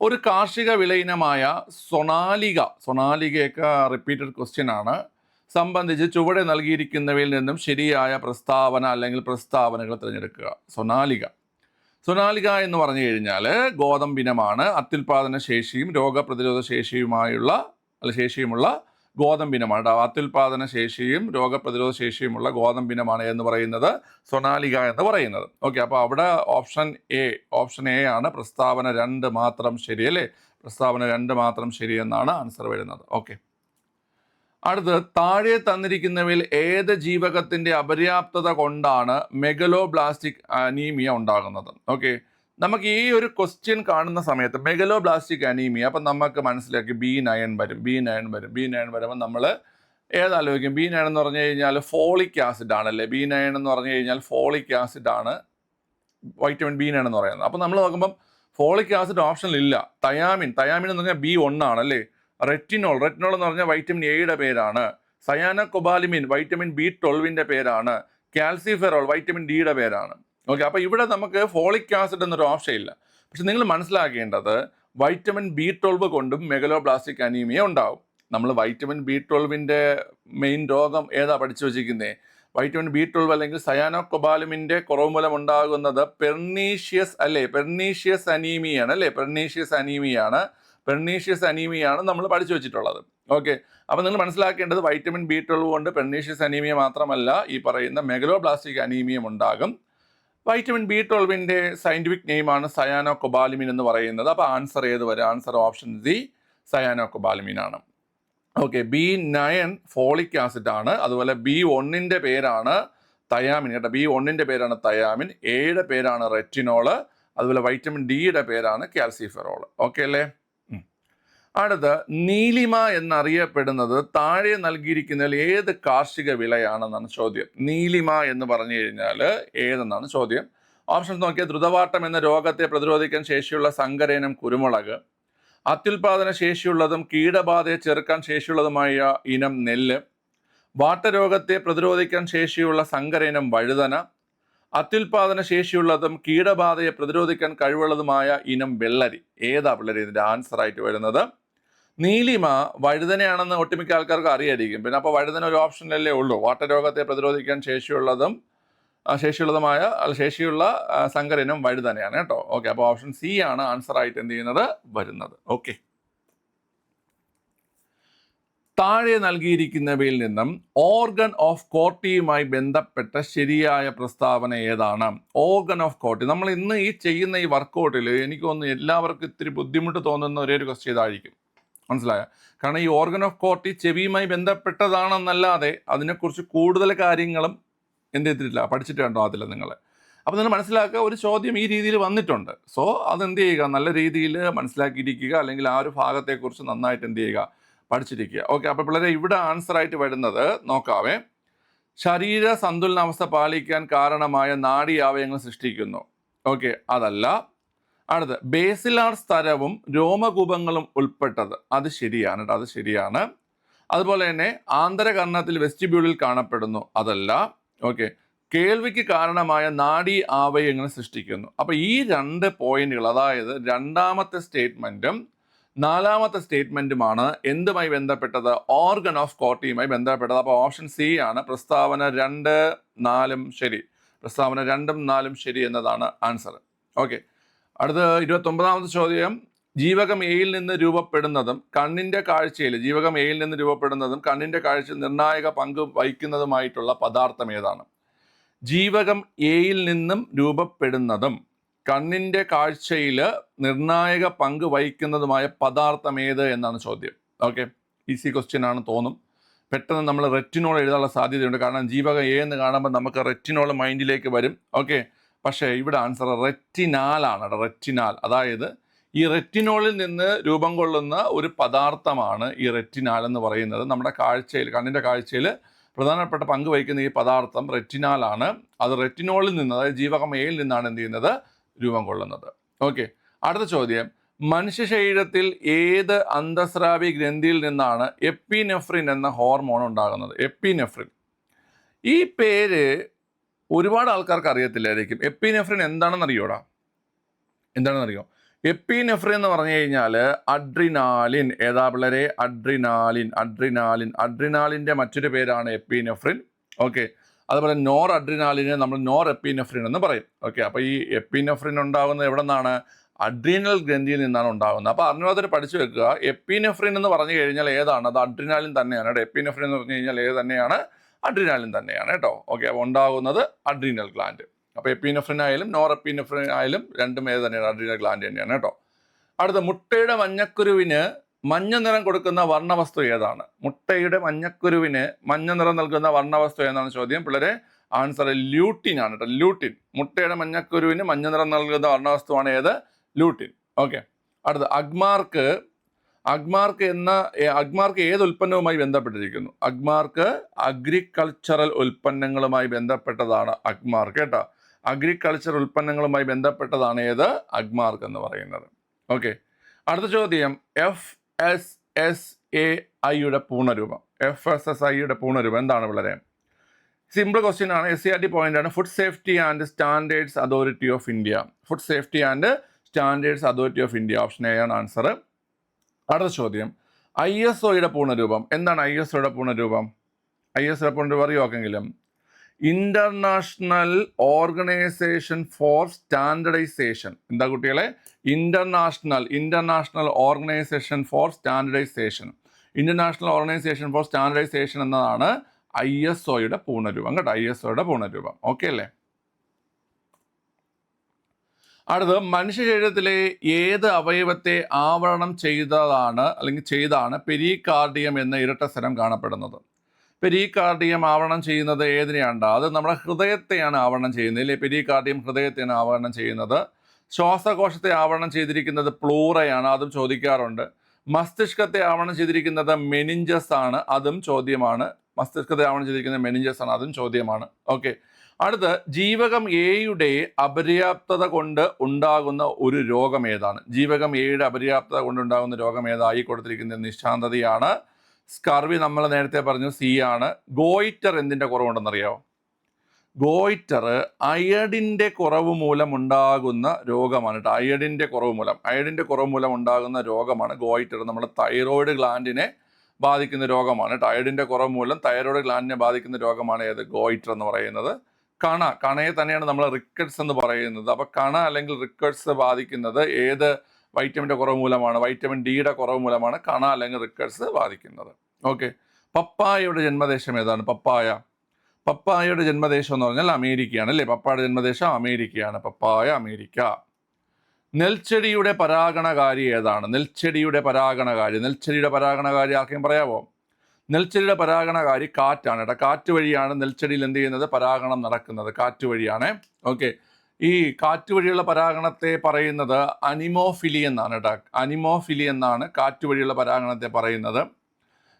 ഒരു കാർഷിക വിളയിനമായ സൊണാലിക സൊണാലികയൊക്കെ റിപ്പീറ്റഡ് ക്വസ്റ്റ്യൻ ആണ്. സംബന്ധിച്ച് ചുവടെ നൽകിയിരിക്കുന്നവയിൽ നിന്നും ശരിയായ പ്രസ്താവന അല്ലെങ്കിൽ പ്രസ്താവനകൾ തിരഞ്ഞെടുക്കുക. സൊണാലിക. സൊനാലിക എന്ന് പറഞ്ഞു കഴിഞ്ഞാൽ ഗോതമ്പിനമാണ് അത്യുൽപാദന ശേഷിയും രോഗപ്രതിരോധ ശേഷിയുമായുള്ള അല്ല ശേഷിയുമുള്ള ഗോതമ്പിനമാണ്. അത്യുൽപാദന ശേഷിയും രോഗപ്രതിരോധ ശേഷിയുമുള്ള ഗോതമ്പിനമാണ് എന്ന് പറയുന്നത് സൊനാലിക എന്ന് പറയുന്നത്. ഓക്കെ അപ്പോൾ അവിടെ ഓപ്ഷൻ എ ഓപ്ഷൻ എ ആണ് പ്രസ്താവന രണ്ട് മാത്രം ശരി അല്ലേ? പ്രസ്താവന രണ്ട് മാത്രം ശരി എന്നാണ് ആൻസർ വരുന്നത്. ഓക്കെ അടുത്ത് താഴെ തന്നിരിക്കുന്നവയിൽ ഏത് ജീവകത്തിന്റെ അപര്യാപ്തത കൊണ്ടാണ് മെഗലോബ്ലാസ്റ്റിക് അനീമിയ ഉണ്ടാകുന്നത്? ഓക്കെ നമുക്ക് ഈ ഒരു ക്വസ്റ്റ്യൻ കാണുന്ന സമയത്ത് മെഗലോ ബ്ലാസ്റ്റിക് അനീമിയ അപ്പം നമുക്ക് മനസ്സിലാക്കി ബി നയൻ വരും ബി നയൻ വരും ബി നയൻ വരുമ്പോൾ നമ്മൾ ഏതാലോചിക്കും? ബി നയൻ എന്ന് പറഞ്ഞു കഴിഞ്ഞാൽ ഫോളിക് ആസിഡ് ആണല്ലേ? ബി നയൻ എന്ന് പറഞ്ഞു കഴിഞ്ഞാൽ ഫോളിക് ആസിഡ് ആണ് വൈറ്റമിൻ ബി നയൻ എന്ന് പറയുന്നത്. അപ്പം നമ്മൾ നോക്കുമ്പം ഫോളിക് ആസിഡ് ഓപ്ഷനിൽ ഇല്ല. തയാമിൻ തയാമിൻ എന്ന് പറഞ്ഞാൽ ബി ഒന്നാണ് അല്ലേ റെറ്റിനോൾ റെറ്റിനോൾ എന്ന് പറഞ്ഞാൽ വൈറ്റമിൻ എയുടെ പേരാണ്. സയാന കൊബാലിമിൻ വൈറ്റമിൻ ബി ട്വൽവിന്റെ പേരാണ്. കാൽസിഫെറോൾ വൈറ്റമിൻ ഡിയുടെ പേരാണ്. ഓക്കെ അപ്പോൾ ഇവിടെ നമുക്ക് ഫോളിക് ആസിഡ് എന്നൊരു ഓപ്ഷൻ ഇല്ല. പക്ഷെ നിങ്ങൾ മനസ്സിലാക്കേണ്ടത് വൈറ്റമിൻ ബി ട്വൽവ് കൊണ്ടും മെഗലോബ്ലാസ്റ്റിക് അനീമിയ ഉണ്ടാവും. നമ്മൾ വൈറ്റമിൻ ബി ട്വൽവിന്റെ മെയിൻ രോഗം ഏതാ പഠിച്ചു വെച്ചിരിക്കുന്നത് വൈറ്റമിൻ ബി ട്വൽവ് അല്ലെങ്കിൽ സയാനോ കൊബാലുമിന്റെ കുറവ് മൂലം ഉണ്ടാകുന്നത് പെർണീഷ്യസ് അല്ലേ? പെർണീഷ്യസ് അനീമിയാണ് അല്ലേ? പെർണീഷ്യസ് അനീമിയാണ് പെർണീഷ്യസ് അനീമിയാണ് നമ്മൾ പഠിച്ചു വെച്ചിട്ടുള്ളത്. ഓക്കെ അപ്പോൾ നിങ്ങൾ മനസ്സിലാക്കേണ്ടത് വൈറ്റമിൻ ബി ട്വൽവ് കൊണ്ട് പെർണീഷ്യസ് അനീമിയ മാത്രമല്ല ഈ പറയുന്ന മെഗലോബ്ലാസ്റ്റിക് അനീമിയം ഉണ്ടാകും. വൈറ്റമിൻ ബി ട്വൽവിന്റെ സയന്റിഫിക് നെയിമാണ് സയാനോ കൊബാലിമിൻ എന്ന് പറയുന്നത്. അപ്പോൾ ആൻസർ ഏത് വരെ? Answer option D cyanocobalamin ആണ്. Okay B nine folic acid ആണ്. അതുപോലെ ബി ഒന്നിന്റെ പേരാണ് തയാമിൻ കേട്ടോ ബി ഒന്നിന്റെ പേരാണ് തയാമിൻ എയുടെ പേരാണ് റെറ്റിനോൾ അതുപോലെ വൈറ്റമിൻ ഡിയുടെ പേരാണ് കാൽസിഫെറോൾ ഓക്കെ അല്ലേ. അടുത്ത് നീലിമ എന്നറിയപ്പെടുന്നത് താഴെ നൽകിയിരിക്കുന്നതിൽ ഏത് കാർഷിക വിളയാണെന്നാണ് ചോദ്യം. നീലിമ എന്ന് പറഞ്ഞു കഴിഞ്ഞാൽ ഏതെന്നാണ് ചോദ്യം? ഓപ്ഷൻസ് നോക്കിയാൽ ദ്രുതവാട്ടം എന്ന രോഗത്തെ പ്രതിരോധിക്കാൻ ശേഷിയുള്ള സങ്കരയിനം കുരുമുളക് അത്യുൽപാദന ശേഷിയുള്ളതും കീടബാധയെ ചെറുക്കാൻ ശേഷിയുള്ളതുമായ ഇനം നെല്ല് വാട്ടരോഗത്തെ പ്രതിരോധിക്കാൻ ശേഷിയുള്ള സങ്കരയിനം വഴുതന അത്യുൽപാദന ശേഷിയുള്ളതും കീടബാധയെ പ്രതിരോധിക്കാൻ കഴിവുള്ളതുമായ ഇനം വെള്ളരി. ഏതാ പിള്ളേരി ഇതിന്റെ ആൻസർ ആയിട്ട് വരുന്നത്? നീലിമ വഴുതനയാണെന്ന് ഒട്ടുമിക്ക ആൾക്കാർക്ക് അറിയായിരിക്കും. പിന്നെ അപ്പോൾ വഴുതന ഒരു ഓപ്ഷനല്ലേ ഉള്ളൂ. വാട്ടരോഗത്തെ പ്രതിരോധിക്കാൻ ശേഷിയുള്ളതും ശേഷിയുള്ളതുമായ ശേഷിയുള്ള സങ്കരനും വഴുതനയാണ് കേട്ടോ. ഓക്കെ അപ്പോൾ ഓപ്ഷൻ സി ആണ് ആൻസർ ആയിട്ട് എന്ത് ചെയ്യുന്നത്? വരുന്നത്. ഓക്കെ. താഴെ നൽകിയിരിക്കുന്നവയിൽ നിന്നും ഓർഗൻ ഓഫ് കോർട്ടിയുമായി ബന്ധപ്പെട്ട ശരിയായ പ്രസ്താവന ഏതാണ്? ഓർഗൻ ഓഫ് കോർട്ടി നമ്മൾ ഇന്ന് ഈ ചെയ്യുന്ന ഈ വർക്കൗട്ടിൽ എനിക്ക് എല്ലാവർക്കും ഇത്തിരി ബുദ്ധിമുട്ട് തോന്നുന്ന ഒരേ ഒരു ക്വസ്റ്റ്യൻ ഇതായിരിക്കും. മനസ്സിലായോ? കാരണം ഈ ഓർഗൻ ഓഫ് കോർട്ടി ചെവിയുമായി ബന്ധപ്പെട്ടതാണെന്നല്ലാതെ അതിനെക്കുറിച്ച് കൂടുതൽ കാര്യങ്ങളും എന്ത് ചെയ്തിട്ടില്ല പഠിച്ചിട്ട് കണ്ടോ അതില്ല നിങ്ങൾ അപ്പോൾ നിങ്ങൾ മനസ്സിലാക്കുക ഒരു ചോദ്യം ഈ രീതിയിൽ വന്നിട്ടുണ്ട്. സോ അതെന്ത് ചെയ്യുക? നല്ല രീതിയിൽ മനസ്സിലാക്കിയിരിക്കുക അല്ലെങ്കിൽ ആ ഒരു ഭാഗത്തെക്കുറിച്ച് നന്നായിട്ട് എന്ത് ചെയ്യുക? പഠിച്ചിരിക്കുക. ഓക്കെ അപ്പോൾ പിള്ളേരെ ഇവിടെ ആൻസർ ആയിട്ട് വരുന്നത് നോക്കാവേ. ശരീര സന്തുലനാവസ്ഥ പാലിക്കാൻ കാരണമായ നാഡീയാവയങ്ങൾ സൃഷ്ടിക്കുന്നു. ഓക്കെ അതല്ല. അടുത്ത് ബേസിലാർ സ്തരവും രോമകൂപങ്ങളും ഉൾപ്പെട്ടത്. അത് ശരിയാണ് അത് ശരിയാണ്. അതുപോലെ തന്നെ ആന്തരകർണത്തിൽ വെസ്റ്റിബ്യൂളിൽ കാണപ്പെടുന്നു. അതല്ല ഓക്കെ കേൾവിക്ക് കാരണമായ നാഡീ ആവയങ്ങൾ സൃഷ്ടിക്കുന്നു. അപ്പോൾ ഈ രണ്ട് പോയിന്റുകൾ അതായത് രണ്ടാമത്തെ സ്റ്റേറ്റ്മെന്റും നാലാമത്തെ സ്റ്റേറ്റ്മെന്റുമാണ് എന്തുമായി ബന്ധപ്പെട്ടത്? ഓർഗൻ ഓഫ് കോട്ടിയുമായി ബന്ധപ്പെട്ടത്. അപ്പോൾ ഓപ്ഷൻ സി ആണ് പ്രസ്താവന രണ്ട് നാലും ശരി. പ്രസ്താവന രണ്ടും നാലും ശരി എന്നതാണ് ആൻസർ. ഓക്കെ അടുത്ത ഇരുപത്തൊമ്പതാമത്തെ ചോദ്യം. ജീവകം എയിൽ നിന്ന് രൂപപ്പെടുന്നതും കണ്ണിന്റെ കാഴ്ചയിൽ ജീവകം എയിൽ നിന്ന് രൂപപ്പെടുന്നതും കണ്ണിന്റെ കാഴ്ചയിൽ നിർണായക പങ്ക് വഹിക്കുന്നതുമായിട്ടുള്ള പദാർത്ഥം ഏതാണ്? ജീവകം എയിൽ നിന്നും രൂപപ്പെടുന്നതും കണ്ണിന്റെ കാഴ്ചയിൽ നിർണായക പങ്ക് വഹിക്കുന്നതുമായ പദാർത്ഥം ഏത് എന്നാണ് ചോദ്യം. ഓക്കെ. ഈസി ക്വസ്റ്റ്യൻ ആണ് തോന്നും. പെട്ടെന്ന് നമ്മൾ റെറ്റിനോൾ എഴുതാനുള്ള സാധ്യതയുണ്ട്. കാരണം ജീവകം എ എന്ന് കാണുമ്പോൾ നമുക്ക് റെറ്റിനോൾ മൈൻഡിലേക്ക് വരും. ഓക്കെ. പക്ഷേ ഇവിടെ ആൻസർ റെറ്റിനാലാണ് റെറ്റിനാൽ. അതായത് ഈ റെറ്റിനോളിൽ നിന്ന് രൂപം കൊള്ളുന്ന ഒരു പദാർത്ഥമാണ് ഈ റെറ്റിനാൽ എന്ന് പറയുന്നത്. നമ്മുടെ കാഴ്ചയിൽ കണ്ണിന്റെ കാഴ്ചയിൽ പ്രധാനപ്പെട്ട പങ്ക് വഹിക്കുന്ന ഈ പദാർത്ഥം റെറ്റിനാലാണ്. അത് റെറ്റിനോളിൽ നിന്ന് അതായത് ജീവകം എയിൽ നിന്നാണ് എന്ത് ചെയ്യുന്നത്? രൂപം കൊള്ളുന്നത്. ഓക്കെ. അടുത്ത ചോദ്യം. മനുഷ്യ ശരീരത്തിൽ ഏത് അന്തസ്രാവി ഗ്രന്ഥിയിൽ നിന്നാണ് എപ്പിനെഫ്രിൻ എന്ന ഹോർമോൺ ഉണ്ടാകുന്നത്? എപ്പിനെഫ്രിൻ. ഈ പേര് ഒരുപാട് ആൾക്കാർക്ക് അറിയത്തില്ലായിരിക്കും. എപ്പിനെഫ്രിൻ എന്താണെന്ന് അറിയോടാ എന്താണെന്ന് അറിയോ എപ്പിനെഫ്രിൻ എന്ന് പറഞ്ഞു കഴിഞ്ഞാൽ അഡ്രിനാലിൻ. ഏതാ പിള്ളേരെ? അഡ്രിനാലിൻ. അഡ്രിനാലിൻ. അഡ്രിനാലിന്റെ മറ്റൊരു പേരാണ് എപ്പിനെഫ്രിൻ. ഓക്കെ. അതുപോലെ നോർ അഡ്രിനാലിനെ നമ്മൾ നോർ എപ്പിനെഫ്രിൻ എന്ന് പറയും. ഓക്കെ. അപ്പോൾ ഈ എപ്പിനെഫ്രിൻ ഉണ്ടാകുന്നത് എവിടെ നിന്നാണ് അഡ്രീനൽ ഗ്രന്ഥിയിൽ നിന്നാണ് ഉണ്ടാകുന്നത്. അപ്പോൾ അറിഞ്ഞാതൊരു പഠിച്ചു വെക്കുക. എപ്പിനെഫ്രിൻ എന്ന് പറഞ്ഞു കഴിഞ്ഞാൽ ഏതാണ്? അത് അഡ്രിനാലിൻ തന്നെയാണ്. എപ്പിനെഫ്രിൻ എന്ന് പറഞ്ഞു കഴിഞ്ഞാൽ ഏത് തന്നെയാണ്? അഡ്രിനാലിൻ തന്നെയാണ് കേട്ടോ. ഓക്കെ അപ്പോൾ ഉണ്ടാകുന്നത് അഡ്രീനൽ ഗ്ലാൻഡ് അപ്പോൾ എപ്പിനെഫ്രിൻ ആയാലും നോർ എപ്പിനെഫ്രിൻ ആയാലും രണ്ടും ഏത് തന്നെയാണ്? അഡ്രീനൽ ഗ്ലാൻഡ് തന്നെയാണ് കേട്ടോ. അടുത്ത മുട്ടയുടെ മഞ്ഞക്കുരുവിന് മഞ്ഞ നിറം കൊടുക്കുന്ന വർണവസ്തു ഏതാണ്? മുട്ടയുടെ മഞ്ഞക്കുരുവിന് മഞ്ഞ നിറം നൽകുന്ന വർണവസ്തു ഏതാണ് ചോദ്യം? പിള്ളേരെ ആൻസർ ല്യൂട്ടിൻ ആണ് കേട്ടോ. ല്യൂട്ടിൻ മുട്ടയുടെ മഞ്ഞക്കുരുവിന് മഞ്ഞ നിറം നൽകുന്ന വർണവസ്തുവാണ് ഏത്? ല്യൂട്ടിൻ ഓക്കെ അടുത്ത അഗ്മാർക്ക് അഗ്മാർക്ക് എന്ന അഗ്മാർക്ക് ഏത് ഉൽപ്പന്നവുമായി ബന്ധപ്പെട്ടിരിക്കുന്നു? അഗ്മാർക്ക് അഗ്രികൾച്ചറൽ ഉൽപ്പന്നങ്ങളുമായി ബന്ധപ്പെട്ടതാണ് അഗ്മാർക്ക് കേട്ടോ. അഗ്രികൾച്ചർ ഉൽപ്പന്നങ്ങളുമായി ബന്ധപ്പെട്ടതാണ് ഏത്? അഗ്മാർക്ക് എന്ന് പറയുന്നത്. ഓക്കെ. അടുത്ത ചോദ്യം. എഫ് എസ് എസ് എ ഐയുടെ പൂർണരൂപം. എഫ് എസ് എസ് ഐയുടെ പൂർണരൂപം എന്താണ് വളരെ സിമ്പിൾ ക്വസ്റ്റ്യൻ ആണ്. S C R T point ആണ്. Food safety and standards authority of India food safety and standards authority of India option A ആണ് ആൻസർ അടുത്ത ചോദ്യം. ഐ എസ് ഒയുടെ പൂർണരൂപം. എന്താണ് ഐ എസ് ഒയുടെ പൂർണരൂപം? ഐ എസ് ഒയുടെ പൂർണരൂപം അറിയോക്കെങ്കിലും ഇന്റർനാഷണൽ ഓർഗനൈസേഷൻ ഫോർ സ്റ്റാൻഡർഡൈസേഷൻ എന്താ കുട്ടികളെ? International international organisation for standardisation international organisation for standardisation എന്നതാണ് ഐ എസ് ഒയുടെ പൂർണരൂപം. കേട്ടോ ഐ എസ് ഒയുടെ പൂർണരൂപം. ഓക്കെ അല്ലേ? അടുത്തത് മനുഷ്യ ശരീരത്തിലെ ഏത് അവയവത്തെ ആവരണം ചെയ്തതാണ് അല്ലെങ്കിൽ ചെയ്താണ് പെരികാർഡിയം എന്ന ഇരട്ട സ്ഥലം കാണപ്പെടുന്നത്. പെരികാർഡിയം ആവരണം ചെയ്യുന്നത് ഏതിനെയാണ്? അത് നമ്മുടെ ഹൃദയത്തെയാണ് ആവരണം ചെയ്യുന്നത്. അല്ലേ പെരികാർഡിയം ഹൃദയത്തെയാണ് ആവരണം ചെയ്യുന്നത്. ശ്വാസകോശത്തെ ആവരണം ചെയ്തിരിക്കുന്നത് പ്ലൂറയാണ് അതും ചോദിക്കാറുണ്ട്. മസ്തിഷ്കത്തെ ആവരണം ചെയ്തിരിക്കുന്നത് മെനിഞ്ചസ് ആണ് അതും ചോദ്യമാണ്. മസ്തിഷ്കത്തെ ആവരണം ചെയ്തിരിക്കുന്നത് മെനിഞ്ചസ് ആണ് അതും ചോദ്യമാണ്. ഓക്കെ അടുത്ത് ജീവകം എയുടെ അപര്യാപ്തത കൊണ്ട് ഉണ്ടാകുന്ന ഒരു രോഗം ഏതാണ്? ജീവകം എയുടെ അപര്യാപ്തത കൊണ്ട് ഉണ്ടാകുന്ന രോഗം ഏതായി കൊടുത്തിരിക്കുന്ന നിശാന്തതയാണ്. സ്കർവി നമ്മൾ നേരത്തെ പറഞ്ഞു സി ആണ്. ഗോയിറ്റർ എന്തിന്റെ കുറവുണ്ടെന്നറിയാമോ ഗോയിറ്റർ അയഡിന്റെ കുറവ് മൂലം ഉണ്ടാകുന്ന രോഗമാണ് കേട്ടോ. അയഡിന്റെ കുറവ് മൂലം. അയഡിന്റെ കുറവ് മൂലം ഉണ്ടാകുന്ന രോഗമാണ് ഗോയിറ്റർ. നമ്മുടെ തൈറോയിഡ് ഗ്ലാൻഡിനെ ബാധിക്കുന്ന രോഗമാണ് കേട്ടോ. അയഡിന്റെ കുറവ് മൂലം തൈറോയിഡ് ഗ്ലാൻഡിനെ ബാധിക്കുന്ന രോഗമാണ് ഏത്? ഗോയിറ്റർ എന്ന് പറയുന്നത്. കണ കണയെ തന്നെയാണ് നമ്മൾ റിക്കറ്റ്സ് എന്ന് പറയുന്നത്. അപ്പോൾ കണ അല്ലെങ്കിൽ റിക്കറ്റ്സ് ബാധിക്കുന്നത് ഏത് വൈറ്റമിന്റെ കുറവ് മൂലമാണ്? വൈറ്റമിൻ ഡിയുടെ കുറവ് മൂലമാണ് കണ അല്ലെങ്കിൽ റിക്കറ്റ്സ് ബാധിക്കുന്നത്. ഓക്കെ പപ്പായയുടെ ജന്മദേശം ഏതാണ്? പപ്പായ. പപ്പായയുടെ ജന്മദേശം എന്ന് പറഞ്ഞാൽ അമേരിക്കയാണ് അല്ലേ? പപ്പായുടെ ജന്മദേശം അമേരിക്കയാണ്. പപ്പായ അമേരിക്ക. നെൽച്ചെടിയുടെ പരാഗണകാരി ഏതാണ്? നെൽച്ചെടിയുടെ പരാഗണകാരി നെൽച്ചെടിയുടെ പരാഗണകാരി ആർക്കെയും പറയാമോ നെൽച്ചെടിയുടെ പരാഗണകാരി കാറ്റാണ് കേട്ടോ. കാറ്റ് വഴിയാണ് നെൽച്ചെടിയിൽ എന്ത് ചെയ്യുന്നത്? പരാഗണം നടക്കുന്നത്. കാറ്റ് വഴിയാണ്. ഓക്കെ. ഈ കാറ്റ് വഴിയുള്ള പരാഗണത്തെ പറയുന്നത് അനിമോഫിലി എന്നാണ് കേട്ടോ. അനിമോഫിലി എന്നാണ് കാറ്റ് വഴിയുള്ള പരാഗണത്തെ പറയുന്നത്.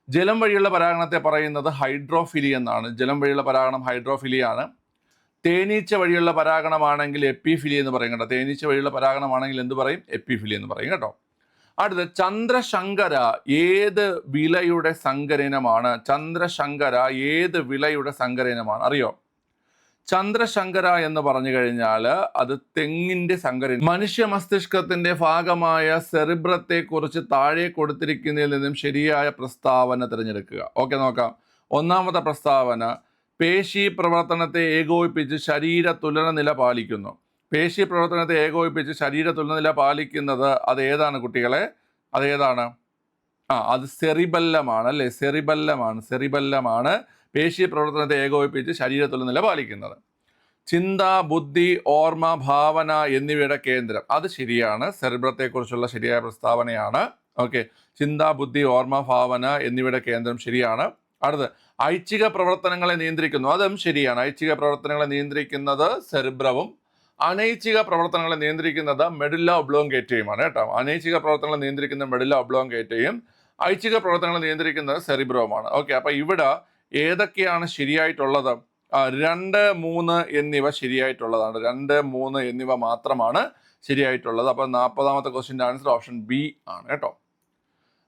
ജലം വഴിയുള്ള പരാഗണത്തെ പറയുന്നത് ഹൈഡ്രോഫിലി എന്നാണ്. ജലം വഴിയുള്ള പരാഗണം ഹൈഡ്രോഫിലിയാണ് തേനീച്ച വഴിയുള്ള പരാഗണമാണെങ്കിൽ എപ്പിഫിലി എന്ന് പറയും കേട്ടോ. തേനീച്ച വഴിയുള്ള പരാഗണമാണെങ്കിൽ എന്ത് പറയും? എപ്പിഫിലി എന്ന് പറയും കേട്ടോ. അടുത്ത് ചന്ദ്രശങ്കര ഏത് വിലയുടെ സങ്കരനമാണ് ചന്ദ്രശങ്കര ഏത് വിലയുടെ സങ്കരനമാണ് അറിയോ? ചന്ദ്രശങ്കര എന്ന് പറഞ്ഞു കഴിഞ്ഞാൽ അത് തെങ്ങിന്റെ സങ്കര മനുഷ്യ മസ്തിഷ്കത്തിന്റെ ഭാഗമായ സെറിബ്രത്തെക്കുറിച്ച് താഴെ കൊടുത്തിരിക്കുന്നതിൽ നിന്നും ശരിയായ പ്രസ്താവന തിരഞ്ഞെടുക്കുക. ഓക്കെ നോക്കാം. ഒന്നാമത്തെ പ്രസ്താവന പേശി പ്രവർത്തനത്തെ ഏകോപിപ്പിച്ച് ശരീര തുലന നില പാലിക്കുന്നു. പേശി പ്രവർത്തനത്തെ ഏകോപിപ്പിച്ച് ശരീര തുലനില പാലിക്കുന്നത് അത് ഏതാണ് കുട്ടികളെ? അത് ഏതാണ്? ആ അത് സെറിബല്ലമാണ് അല്ലേ? സെറിബല്ലമാണ്. സെറിബല്ലമാണ് പേശി പ്രവർത്തനത്തെ ഏകോപിപ്പിച്ച് ശരീര തുലനില പാലിക്കുന്നത്. ചിന്ത ബുദ്ധി ഓർമ്മ ഭാവന എന്നിവയുടെ കേന്ദ്രം. അത് ശരിയാണ്. സെറിബ്രത്തെക്കുറിച്ചുള്ള ശരിയായ പ്രസ്താവനയാണ്. ഓക്കെ. ചിന്ത ബുദ്ധി ഓർമ്മ ഭാവന എന്നിവയുടെ കേന്ദ്രം ശരിയാണ്. അടുത്ത് ഐച്ഛിക പ്രവർത്തനങ്ങളെ നിയന്ത്രിക്കുന്നു. അതും ശരിയാണ്. ഐച്ഛിക പ്രവർത്തനങ്ങളെ നിയന്ത്രിക്കുന്നത് സെറിബ്രവും അനൈച്ഛിക പ്രവർത്തനങ്ങളെ നിയന്ത്രിക്കുന്നത് മെഡില്ല ഒബ്ലോങ്കേറ്റയുമാണ് കേട്ടോ. അനൈച്ഛിക പ്രവർത്തനങ്ങളെ നിയന്ത്രിക്കുന്ന മെഡില്ല ഒബ്ലോങ്കേറ്റയും ഐച്ഛിക പ്രവർത്തനങ്ങളെ നിയന്ത്രിക്കുന്നത് സെറിബ്രവുമാണ്. ഓക്കെ അപ്പോൾ ഇവിടെ ഏതൊക്കെയാണ് ശരിയായിട്ടുള്ളത്? രണ്ട് മൂന്ന് എന്നിവ ശരിയായിട്ടുള്ളതാണ്. രണ്ട് മൂന്ന് എന്നിവ മാത്രമാണ് ശരിയായിട്ടുള്ളത്. അപ്പം നാൽപ്പതാമത്തെ ക്വസ്റ്റിന്റെ ആൻസർ ഓപ്ഷൻ ബി ആണ് കേട്ടോ.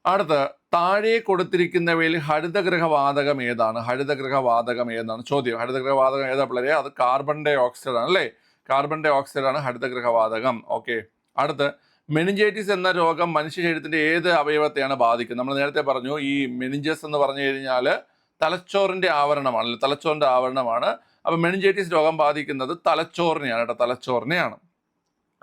അടുത്ത് താഴെ കൊടുത്തിരിക്കുന്നവയിൽ ഹരിതഗൃഹവാതകം ഏതാണ്? ഹരിതഗൃഹവാതകം ഏതാണ്? ചോദ്യം. ഹരിതഗൃഹവാതകം ഏതാ പിള്ളേരെ? അത് കാർബൺ ഡൈ ഓക്സൈഡ് ആണ് അല്ലേ? കാർബൺ ഡൈ ഓക്സൈഡ് ആണ് ഹരിതഗൃഹവാതകം ഓക്കെ അടുത്ത് മെനിഞ്ചൈറ്റിസ് എന്ന രോഗം മനുഷ്യ ശരീരത്തിന്റെ ഏത് അവയവത്തെയാണ് ബാധിക്കുന്നത്? നമ്മൾ നേരത്തെ പറഞ്ഞു ഈ മെനിഞ്ചസ് എന്ന് പറഞ്ഞു കഴിഞ്ഞാൽ തലച്ചോറിന്റെ ആവരണമാണ് അല്ലെ തലച്ചോറിന്റെ ആവരണമാണ്. അപ്പോൾ മെനിഞ്ചൈറ്റിസ് രോഗം ബാധിക്കുന്നത് തലച്ചോറിനെയാണ് കേട്ടോ തലച്ചോറിനെയാണ്.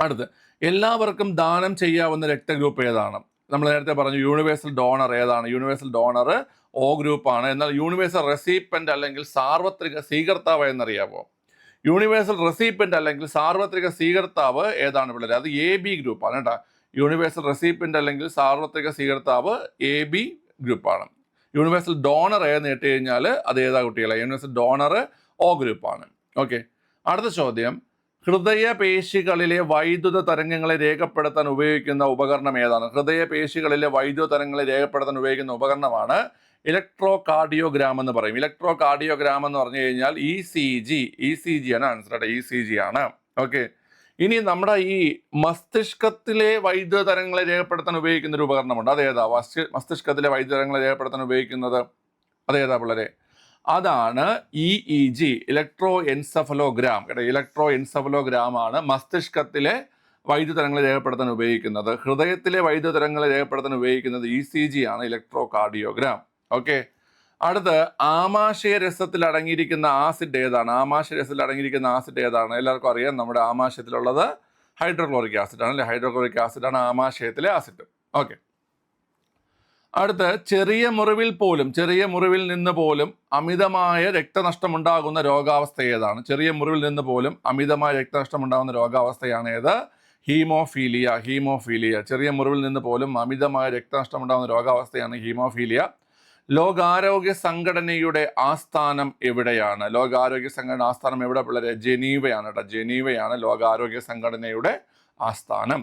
അടുത്ത് എല്ലാവർക്കും ദാനം ചെയ്യാവുന്ന രക്തഗ്രൂപ്പ് ഏതാണ്? നമ്മൾ നേരത്തെ പറഞ്ഞു യൂണിവേഴ്സൽ ഡോണർ ഏതാണ്? യൂണിവേഴ്സൽ ഡോണർ ഓ ഗ്രൂപ്പാണ് എന്നാൽ യൂണിവേഴ്സൽ റെസീപ്പന്റ് അല്ലെങ്കിൽ സാർവത്രിക സ്വീകർത്താവ് എന്നറിയാമോ യൂണിവേഴ്സൽ റെസിപ്പന്റ് അല്ലെങ്കിൽ സാർവത്രിക സ്വീകർത്താവ് ഏതാണ് പിള്ളേർ അത് എ ബി ഗ്രൂപ്പാണ് കേട്ടോ. യൂണിവേഴ്സൽ റെസിപ്പന്റ് അല്ലെങ്കിൽ സാർവത്രിക സ്വീകർത്താവ് എ ബി ഗ്രൂപ്പാണ് യൂണിവേഴ്സൽ ഡോണർ ഏതെന്ന് കേട്ട് കഴിഞ്ഞാൽ അത് ഏതാ കുട്ടികളെ? യൂണിവേഴ്സൽ ഡോണർ ഓ ഗ്രൂപ്പാണ് ഓക്കെ അടുത്ത ചോദ്യം. ഹൃദയപേശികളിലെ വൈദ്യുത തരംഗങ്ങളെ രേഖപ്പെടുത്താൻ ഉപയോഗിക്കുന്ന ഉപകരണം ഏതാണ്? ഹൃദയപേശികളിലെ വൈദ്യുത തരംഗങ്ങളെ രേഖപ്പെടുത്താൻ ഉപയോഗിക്കുന്ന ഉപകരണമാണ് ഇലക്ട്രോ കാർഡിയോഗ്രാം എന്ന് പറയും. ഇലക്ട്രോ കാർഡിയോഗ്രാം എന്ന് പറഞ്ഞു കഴിഞ്ഞാൽ E C G E C G ആണ് ആൻസർ ഇ സി ജി ആണ്. ഓക്കെ ഇനി നമ്മുടെ ഈ മസ്തിഷ്കത്തിലെ വൈദ്യുത തരങ്ങളെ രേഖപ്പെടുത്താൻ ഉപയോഗിക്കുന്ന ഒരു ഉപകരണമുണ്ട്. അതേതാ മസ്തിഷ്കത്തിലെ വൈദ്യുത തരങ്ങളെ രേഖപ്പെടുത്താൻ ഉപയോഗിക്കുന്നത് അതേതാ പിള്ളേരെ? അതാണ് E E G electroencephalogram കേട്ടോ ഇലക്ട്രോ എൻസഫലോഗ്രാം ആണ് മസ്തിഷ്കത്തിലെ വൈദ്യുത തരങ്ങളെ രേഖപ്പെടുത്താൻ ഉപയോഗിക്കുന്നത്. ഹൃദയത്തിലെ വൈദ്യുത തരങ്ങളെ രേഖപ്പെടുത്താൻ ഉപയോഗിക്കുന്നത് ഇ സി ജി ആണ് ഇലക്ട്രോ കാർഡിയോഗ്രാം ഓക്കെ. അടുത്ത് ആമാശയ രസത്തിൽ അടങ്ങിയിരിക്കുന്ന ആസിഡ് ഏതാണ്? ആമാശയ രസത്തിൽ അടങ്ങിയിരിക്കുന്ന ആസിഡ് ഏതാണ്? എല്ലാവർക്കും അറിയാം നമ്മുടെ ആമാശയത്തിലുള്ളത് ഹൈഡ്രോക്ലോറിക് ആസിഡ് ആണ്. അല്ലെ? ഹൈഡ്രോക്ലോറിക് ആസിഡ് ആണ് ആമാശയത്തിലെ ആസിഡ് ഓക്കെ. അടുത്ത് ചെറിയ മുറിവിൽ പോലും ചെറിയ മുറിവിൽ നിന്ന് പോലും അമിതമായ രക്തനഷ്ടം ഉണ്ടാകുന്ന രോഗാവസ്ഥ ഏതാണ്? ചെറിയ മുറിവിൽ നിന്ന് പോലും അമിതമായ രക്തനഷ്ടം ഉണ്ടാകുന്ന രോഗാവസ്ഥയാണ് ഏത്? Haemophilia haemophilia. ചെറിയ മുറിവിൽ നിന്ന് പോലും അമിതമായ രക്തനഷ്ടം ഉണ്ടാകുന്ന രോഗാവസ്ഥയാണ് ഹീമോഫീലിയ. ലോകാരോഗ്യ സംഘടനയുടെ ആസ്ഥാനം എവിടെയാണ്? ലോകാരോഗ്യ സംഘടന ആസ്ഥാനം എവിടെ പിള്ളേരെ? ജനീവയാണ് കേട്ടോ ജനീവയാണ് ലോകാരോഗ്യ സംഘടനയുടെ ആസ്ഥാനം.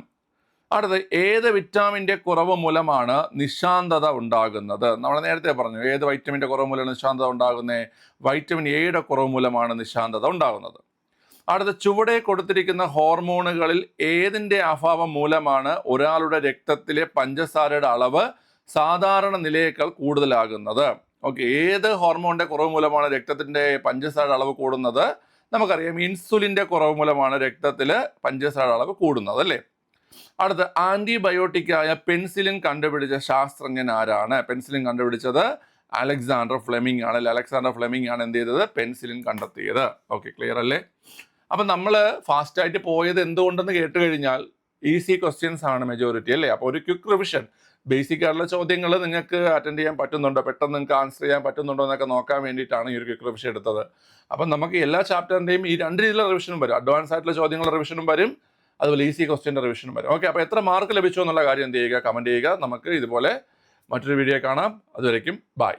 അടുത്ത് ഏത് വിറ്റാമിന്റെ കുറവ് മൂലമാണ് നിശാന്തത ഉണ്ടാകുന്നത്? നമ്മൾ നേരത്തെ പറഞ്ഞു ഏത് വൈറ്റമിന്റെ കുറവ് മൂലമാണ് നിശാന്തത ഉണ്ടാകുന്നത് വൈറ്റമിൻ എയുടെ കുറവ് മൂലമാണ് നിശാന്തത ഉണ്ടാകുന്നത്. അടുത്ത ചുവടെ കൊടുത്തിരിക്കുന്ന ഹോർമോണുകളിൽ ഏതിന്റെ അഭാവം മൂലമാണ് ഒരാളുടെ രക്തത്തിലെ പഞ്ചസാരയുടെ അളവ് സാധാരണ നിലയേക്കാൾ കൂടുതലാകുന്നത്. ഓക്കെ ഏത് ഹോർമോണിന്റെ കുറവ് മൂലമാണ് രക്തത്തിന്റെ പഞ്ചസാര അളവ് കൂടുന്നത്? നമുക്കറിയാം ഇൻസുലിന്റെ കുറവ് മൂലമാണ് രക്തത്തിൽ പഞ്ചസാര അളവ് കൂടുന്നത് അല്ലേ? അടുത്ത് ആന്റിബയോട്ടിക്കായ പെൻസിലിൻ കണ്ടുപിടിച്ച ശാസ്ത്രജ്ഞൻ ആരാണ്? പെൻസിലിൻ കണ്ടുപിടിച്ചത് അലക്സാണ്ടർ ഫ്ലെമിംഗ് ആണ്. അലക്സാണ്ടർ ഫ്ലെമിംഗ് ആണ് എന്ത് ചെയ്തത്? പെൻസിലിൻ കണ്ടെത്തിയത്. ഓക്കെ ക്ലിയർ അല്ലേ? അപ്പം നമ്മൾ ഫാസ്റ്റായിട്ട് പോയത് എന്തുകൊണ്ടെന്ന് കേട്ട് കഴിഞ്ഞാൽ ഈസി ക്വസ്റ്റ്യൻസ് ആണ് മെജോറിറ്റി അല്ലേ? അപ്പോൾ ഒരു ക്വിക്ക് റിവിഷൻ. ബേസിക് ആയിട്ടുള്ള ചോദ്യങ്ങൾ നിങ്ങൾക്ക് അറ്റൻഡ് ചെയ്യാൻ പറ്റുന്നുണ്ടോ? പെട്ടെന്ന് നിങ്ങൾക്ക് ആൻസർ ചെയ്യാൻ പറ്റുന്നുണ്ടോ എന്നൊക്കെ നോക്കാൻ വേണ്ടിയിട്ടാണ് ഈ ഒരു ക്വിക്ക് റിവിഷൻ എടുത്തത്. അപ്പം നമുക്ക് എല്ലാ ചാപ്റ്ററിന്റെയും ഈ രണ്ട് രീതിയിലുള്ള റിവിഷനും വരും. അഡ്വാൻസ് ആയിട്ടുള്ള ചോദ്യങ്ങളുടെ റിവിഷനും വരും. അതുപോലെ ഈസി ക്വസ്റ്റ്യന്റെ റിവിഷനും വരും. ഓക്കെ അപ്പോൾ എത്ര മാർക്ക് ലഭിച്ചു എന്നുള്ള കാര്യം എന്ത് ചെയ്യുക? കമന്റ് ചെയ്യുക. നമുക്ക് ഇതുപോലെ മറ്റൊരു വീഡിയോ കാണാം. അതുവരേക്കും ബൈ